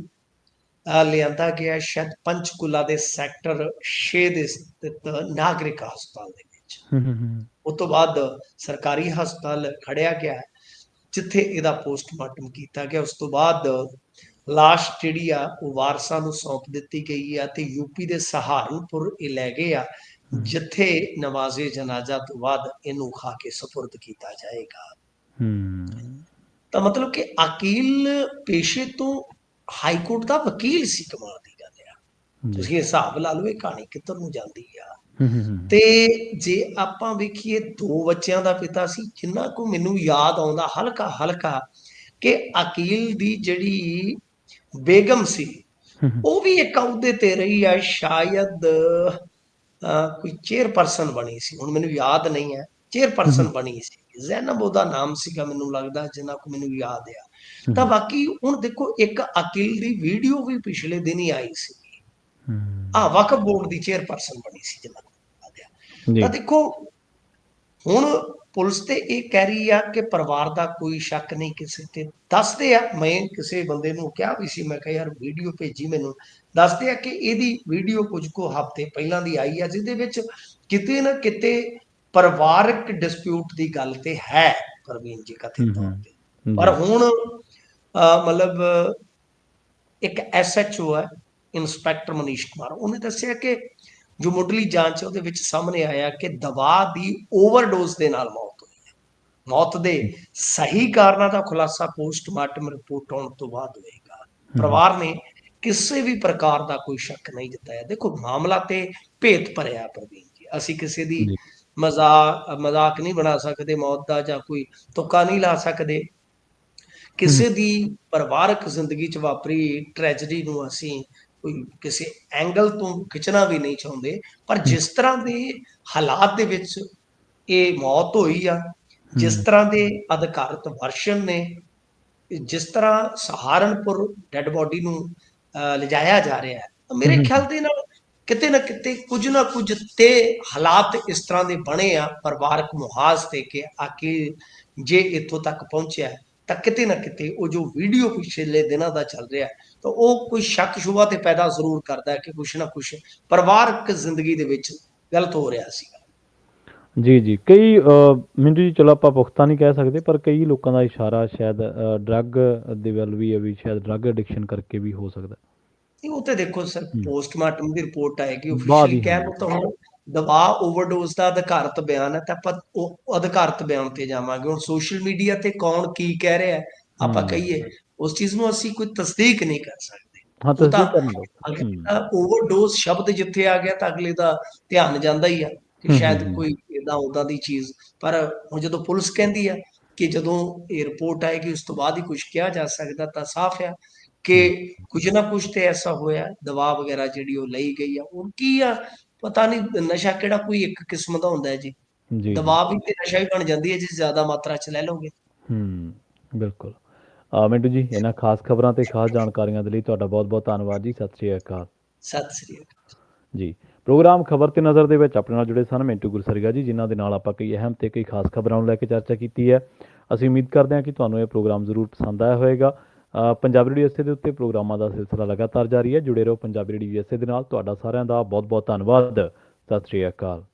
ਲਿਆਂਦਾ ਗਿਆ ਸ਼ਾਇਦ ਪੰਚਕੁਲਾ ਦੇ ਸੈਕਟਰ 6 ਦੇ ਸਥਿਤ ਨਾਗਰਿਕ ਹਸਪਤਾਲ ਦੇ ਵਿੱਚ। ਹੂੰ, ਹੂੰ, ਹੂੰ, ਉਸ ਤੋਂ ਬਾਅਦ ਸਰਕਾਰੀ ਹਸਪਤਾਲ ਖੜਿਆ ਗਿਆ ਜਿੱਥੇ ਇਹਦਾ ਪੋਸਟਮਾਰਟਮ ਕੀਤਾ ਗਿਆ। ਉਸ ਤੋਂ ਬਾਅਦ ਲਾਸ਼ ਜਿਹੜੀ ਆ ਉਹ ਵਾਰਸਾਂ ਨੂੰ ਸੌਂਪ ਦਿੱਤੀ ਗਈ ਆ ਤੇ ਯੂਪੀ ਦੇ ਸਹਾਰਨਪੁਰ ਇਹ ਲੈ ਗਏ ਆ ਜਿੱਥੇ ਨਵਾਜ਼ੇ ਜਨਾਜ਼ਾ ਤੋਂ ਬਾਅਦ ਇਹਨੂੰ ਖਾ ਕੇ ਸਪੁਰਦ ਕੀਤਾ ਜਾਏਗਾ। ਹੂੰ। ਤਾਂ ਮਤਲਬ ਕਿ ਅਕੀਲ ਪੇਸ਼ੇ ਤੋਂ ਹਾਈ ਕੋਰਟ ਦਾ ਵਕੀਲ ਸੀ ਕਮਾਲ ਦੀ ਗੱਲ ਆ। ਤੁਸੀਂ ਹਿਸਾਬ ਲਾ ਲਓ ਇਹ ਕਹਾਣੀ ਕਿੱਧਰ ਨੂੰ ਜਾਂਦੀ ਆ। ਤੇ ਜੇ ਆਪਾਂ ਵੇਖੀਏ ਦੋ ਬੱਚਿਆਂ ਦਾ ਪਿਤਾ ਸੀ ਜਿੰਨਾ ਕੋ ਮੈਨੂੰ ਯਾਦ ਆਉਂਦਾ ਹਲਕਾ ਹਲਕਾ ਕਿ ਅਕੀਲ ਦੀ ਜਿਹੜੀ ਬੇਗਮ ਸੀ ਉਹ ਵੀ ਇੱਕ ਅਹੁਦੇ ਤੇ ਰਹੀ ਆ ਸ਼ਾਇਦ ਕੋਈ ਚੇਅਰਪਰਸਨ ਬਣੀ ਸੀ। ਹੁਣ ਮੈਨੂੰ ਯਾਦ ਨਹੀਂ ਹੈ ਚੇਅਰਪਰਸਨ ਬਣੀ ਸੀ। ਜ਼ੈਨਬ ਉਹਦਾ ਨਾਮ ਸੀਗਾ ਮੈਨੂੰ ਲੱਗਦਾ ਜਿੰਨਾ ਕੋ ਮੈਨੂੰ ਯਾਦ ਆ। ਤਾਂ ਬਾਕੀ ਹੁਣ ਦੇਖੋ ਇੱਕ ਅਕੀਲ ਦੀ ਵੀਡੀਓ ਵੀ ਪਿਛਲੇ ਦਿਨ ਹੀ ਆਈ ਸੀ। ਆ ਵਕਫ ਬੋਰਡ ਦੀ ਚੇਅਰਪਰਸਨ ਬਣੀ ਸੀ ਜਿੰਨਾ ਕੋ ਯਾਦ ਆ। ਜੀ। ਤਾਂ ਦੇਖੋ ਹੁਣ ਪੁਲਿਸ ਤੇ ਇਹ ਕਹਿ ਰਹੀ ਆ ਕਿ ਪਰਿਵਾਰ ਦਾ ਕੋਈ ਸ਼ੱਕ ਨਹੀਂ ਕਿਸੇ ਤੇ ਦੱਸਦੇ ਆ। ਮੈਂ ਕਿਸੇ ਬੰਦੇ ਨੂੰ ਕਿਹਾ ਵੀ ਸੀ ਮੈਂ ਕਿਹਾ ਯਾਰ ਵੀਡੀਓ ਭੇਜੀ ਮੈਨੂੰ। ਦੱਸਦੇ ਆ ਕਿ ਇਹਦੀ ਵੀਡੀਓ ਕੁਝ ਕੁ ਹਫ਼ਤੇ ਪਹਿਲਾਂ ਦੀ ਆਈ ਆ ਜਿਹਦੇ ਵਿੱਚ ਕਿਤੇ ਨਾ ਕਿਤੇ ਪਰਿਵਾਰਕ ਡਿਸਪਿਊਟ ਦੀ ਗੱਲ ਤੇ ਹੈ ਪ੍ਰਵੀਨ ਜੀ ਤੌਰ ਹਮ, ਤੇ। ਪਰ ਹੁਣ ਮਤਲਬ ਇੱਕ ਐਸਐਚਓ ਹੈ ਇਨਸਪੈਕਟਰ ਮਨੀਸ਼ ਕੁਮਾਰ। ਉਹਨੇ ਦੱਸਿਆ ਕਿ ਜੋ ਮੁੱਢਲੀ ਜਾਂਚ ਹੈ ਉਹਦੇ ਵਿੱਚ ਸਾਹਮਣੇ ਆਇਆ ਕਿ ਦਵਾ ਦੀ ਓਵਰਡੋਜ਼ ਦੇ ਨਾਲ ਮੌਤ ਹੋਈ ਹੈ। ਮੌਤ ਦੇ ਸਹੀ ਕਾਰਨਾਂ ਦਾ ਖੁਲਾਸਾ ਪੋਸਟਮਾਰਟਮ ਰਿਪੋਰਟ ਆਉਣ ਤੋਂ ਬਾਅਦ ਹੋਏਗਾ। ਪਰਿਵਾਰ ਨੇ ਕਿਸੇ ਵੀ ਪ੍ਰਕਾਰ ਦਾ ਕੋਈ ਸ਼ੱਕ ਨਹੀਂ ਜਤਾਇਆ। ਦੇਖੋ ਮਾਮਲਾ ਤੇ ਭੇਤ ਭਰਿਆ ਪ੍ਰਵੀਨ ਜੀ। ਅਸੀਂ ਕਿਸੇ ਦੀ। ਮਜ਼ਾਕ ਮਜ਼ਾਕ ਨਹੀਂ ਬਣਾ ਸਕਦੇ ਮੌਤ ਦਾ ਜਾਂ ਕੋਈ ਤੁੱਕਾ ਨਹੀਂ ਲਾ ਸਕਦੇ ਕਿਸੇ ਦੀ ਪਰਿਵਾਰਕ ਜ਼ਿੰਦਗੀ 'ਚ ਵਾਪਰੀ ਟ੍ਰੈਜੇਡੀ ਨੂੰ ਅਸੀਂ ਕੋਈ ਕਿਸੇ ਐਂਗਲ ਤੋਂ ਖਿੱਚਣਾ ਵੀ ਨਹੀਂ ਚਾਹੁੰਦੇ ਪਰ ਜਿਸ ਤਰ੍ਹਾਂ ਦੇ ਹਾਲਾਤ ਦੇ ਵਿੱਚ ਇਹ ਮੌਤ ਹੋਈ ਆ ਜਿਸ। ਤਰ੍ਹਾਂ ਦੇ ਅਧਿਕਾਰਤ ਵਰਸ਼ਨ ਨੇ ਜਿਸ ਤਰ੍ਹਾਂ ਸਹਾਰਨਪੁਰ ਡੈੱਡ ਬੋਡੀ ਨੂੰ ਲਿਜਾਇਆ ਜਾ ਰਿਹਾ ਹੈ ਮੇਰੇ। ਖਿਆਲ ਦੇ ਨਾਲ ਕਿਤੇ ਨਾ ਕਿਤੇ ਕੁਝ ਨਾ ਕੁਝ ਤੇ ਹਾਲਾਤ ਇਸ ਤਰ੍ਹਾਂ ਦੇ ਬਣੇ ਆ ਪਰਿਵਾਰਕ ਮੁਹਾਜ਼ ਤੇ ਕਿ ਆਕੇ ਜੇ ਇੱਥੋਂ ਤੱਕ ਪਹੁੰਚਿਆ ਤਾਂ ਕਿਤੇ ਨਾ ਕਿਤੇ ਉਹ ਜੋ ਵੀਡੀਓ ਪਿਛਲੇ ਦਿਨਾਂ ਦਾ ਚੱਲ ਰਿਹਾ ਤਾਂ ਉਹ ਕੋਈ ਸ਼ੱਕ ਸ਼ੁਬਾ ਤੇ ਪੈਦਾ ਜ਼ਰੂਰ ਕਰਦਾ ਹੈ ਕਿ ਕੁਛ ਨਾ ਕੁਛ ਪਰਿਵਾਰਕ ਜ਼ਿੰਦਗੀ ਦੇ ਵਿੱਚ ਗਲਤ ਹੋ ਰਿਹਾ ਸੀਗਾ। ਜੀ ਜੀ। ਕਈ ਅ, ਜੀ ਚਲੋ ਆਪਾਂ ਪੁਖਤਾ ਨਹੀਂ ਕਹਿ ਸਕਦੇ ਪਰ ਕਈ ਲੋਕਾਂ ਦਾ ਇਸ਼ਾਰਾ ਸ਼ਾਇਦ ਡਰੱਗ ਦੇ ਵੱਲ ਵੀ ਹੈ ਵੀ ਸ਼ਾਇਦ ਡਰੱਗ ਐਡਿਕਸ਼ਨ ਕਰਕੇ ਵੀ ਹੋ ਸਕਦਾ ਇਹ ਉਹ ਤੇ ਦੇਖੋ ਸਰ। ਪੋਸਟਮਾਰਟਮ ਦੀ ਰਿਪੋਰਟ ਆਏਗੀ ਹੀ ਕਹਿ ਤਾਂ ਹੁਣ ਦਵਾ ਓਵਰਡੋਜ਼ ਦਾ ਅਧਿਕਾਰਤ ਬਿਆਨ ਹੈ ਤਾਂ ਆਪਾਂ ਉਹ ਅਧਿਕਾਰਤ ਬਿਆਨ ਤੇ ਜਾਵਾਂਗੇ। ਹੁਣ ਸੋਸ਼ਲ ਮੀਡੀਆ ਤੇ ਕੌਣ ਕੀ ਕਹਿ ਰਿਹਾ ਆਪਾਂ। ਕਹੀਏ ਉਸ ਚੀਜ਼ ਨੂੰ ਅਸੀਂ ਕੋਈ ਤਸਦੀਕ ਨਹੀਂ ਕਰ ਸਕਦੇ। ਹਾਂ ਉਹ ਤਾਂ ਤਸਦੀਕ ਕਰਨ ਦੋ ਅਗਲੇ ਦਾ ਓਵਰਡੋਜ਼ ਸ਼ਬਦ ਜਿੱਥੇ ਆ ਗਿਆ ਤਾਂ ਅਗਲੇ ਦਾ ਧਿਆਨ ਜਾਂਦਾ ਹੀ ਆ ਕਿ ਹਮ, ਸ਼ਾਇਦ। ਕੋਈ ਇਦਾਂ ਉਦਾਂ ਦੀ ਚੀਜ਼। ਪਰ ਹੁਣ ਜਦੋਂ ਪੁਲਿਸ ਕਹਿੰਦੀ ਆ ਕਿ ਜਦੋਂ ਇਹ ਰਿਪੋਰਟ ਆਏਗੀ ਉਸ ਤੋਂ ਬਾਅਦ ਹੀ ਕੁਝ ਕਿਹਾ ਜਾ ਸਕਦਾ ਤਾਂ ਸਾਫ਼ ਆ। ਕਿ ਕੁਝ ਨਾ ਕੁਝ ਤੇ ਐਸਾ ਹੋਇਆ ਦਵਾ ਵਗੈਰਾ ਜਿਹੜੀ ਉਹ ਲਈ ਗਈ ਆ ਹੁਣ ਕੀ ਆ ਪਤਾ ਨਹੀਂ ਨਸ਼ਾ ਕਿਹੜਾ ਕੋਈ ਇੱਕ ਕਿਸਮ ਦਾ ਹੁੰਦਾ ਹੈ ਜੀ। ਜੀ। ਦਵਾ ਵੀ ਤੇ ਨਸ਼ਾ ਹੀ ਬਣ ਜਾਂਦੀ ਹੈ ਜੇ ਜ਼ਿਆਦਾ ਮਾਤਰਾ ਚ ਲੈ ਲਓਗੇ। ਹੂੰ ਬਿਲਕੁਲ। ਆ ਮਿੰਟੂ ਜੀ ਇਹਨਾਂ ਖਾਸ ਖਬਰਾਂ ਤੇ ਖਾਸ ਜਾਣਕਾਰੀਆਂ ਦੇ ਲਈ ਤੁਹਾਡਾ ਬਹੁਤ-ਬਹੁਤ ਧੰਨਵਾਦ ਜੀ। ਸਤਿ ਸ਼੍ਰੀ ਅਕਾਲ। ਸਤਿ ਸ੍ਰੀ ਅਕਾਲ। ਜੀ ਪ੍ਰੋਗਰਾਮ ਖਬਰ ਤੇ ਨਜ਼ਰ ਦੇ ਵਿੱਚ ਆਪਣੇ ਨਾਲ ਜੁੜੇ ਸਨ ਮਿੰਟੂ ਗੁਰਸਰੀਆ ਜੀ ਜਿਨ੍ਹਾਂ ਦੇ ਨਾਲ ਆਪਾਂ ਕਈ ਅਹਿਮ ਤੇ ਕਈ ਖਾਸ ਖਬਰਾਂ ਨੂੰ ਲੈ ਕੇ ਚਰਚਾ ਕੀਤੀ ਹੈ। ਅਸੀਂ ਉਮੀਦ ਕਰਦੇ ਹਾਂ ਕਿ ਤੁਹਾਨੂੰ ਇਹ ਪ੍ਰੋਗਰਾਮ ਜ਼ਰੂਰ ਪਸੰਦ ਆਇਆ ਹੋਵੇਗਾ। ਪੰਜਾਬੀ ਰੇਡੀਓ ਇਸੇ ਦੇ ਉੱਤੇ ਪ੍ਰੋਗਰਾਮਾਂ ਦਾ ਸਿਲਸਿਲਾ ਲਗਾਤਾਰ ਜਾਰੀ ਹੈ। ਜੁੜੇ ਰਹੋ ਪੰਜਾਬੀ ਰੇਡੀਓ ਇਸੇ ਦੇ ਨਾਲ। ਤੁਹਾਡਾ ਸਾਰਿਆਂ ਦਾ ਬਹੁਤ-ਬਹੁਤ ਧੰਨਵਾਦ। ਸਤਿ ਸ਼੍ਰੀ ਅਕਾਲ।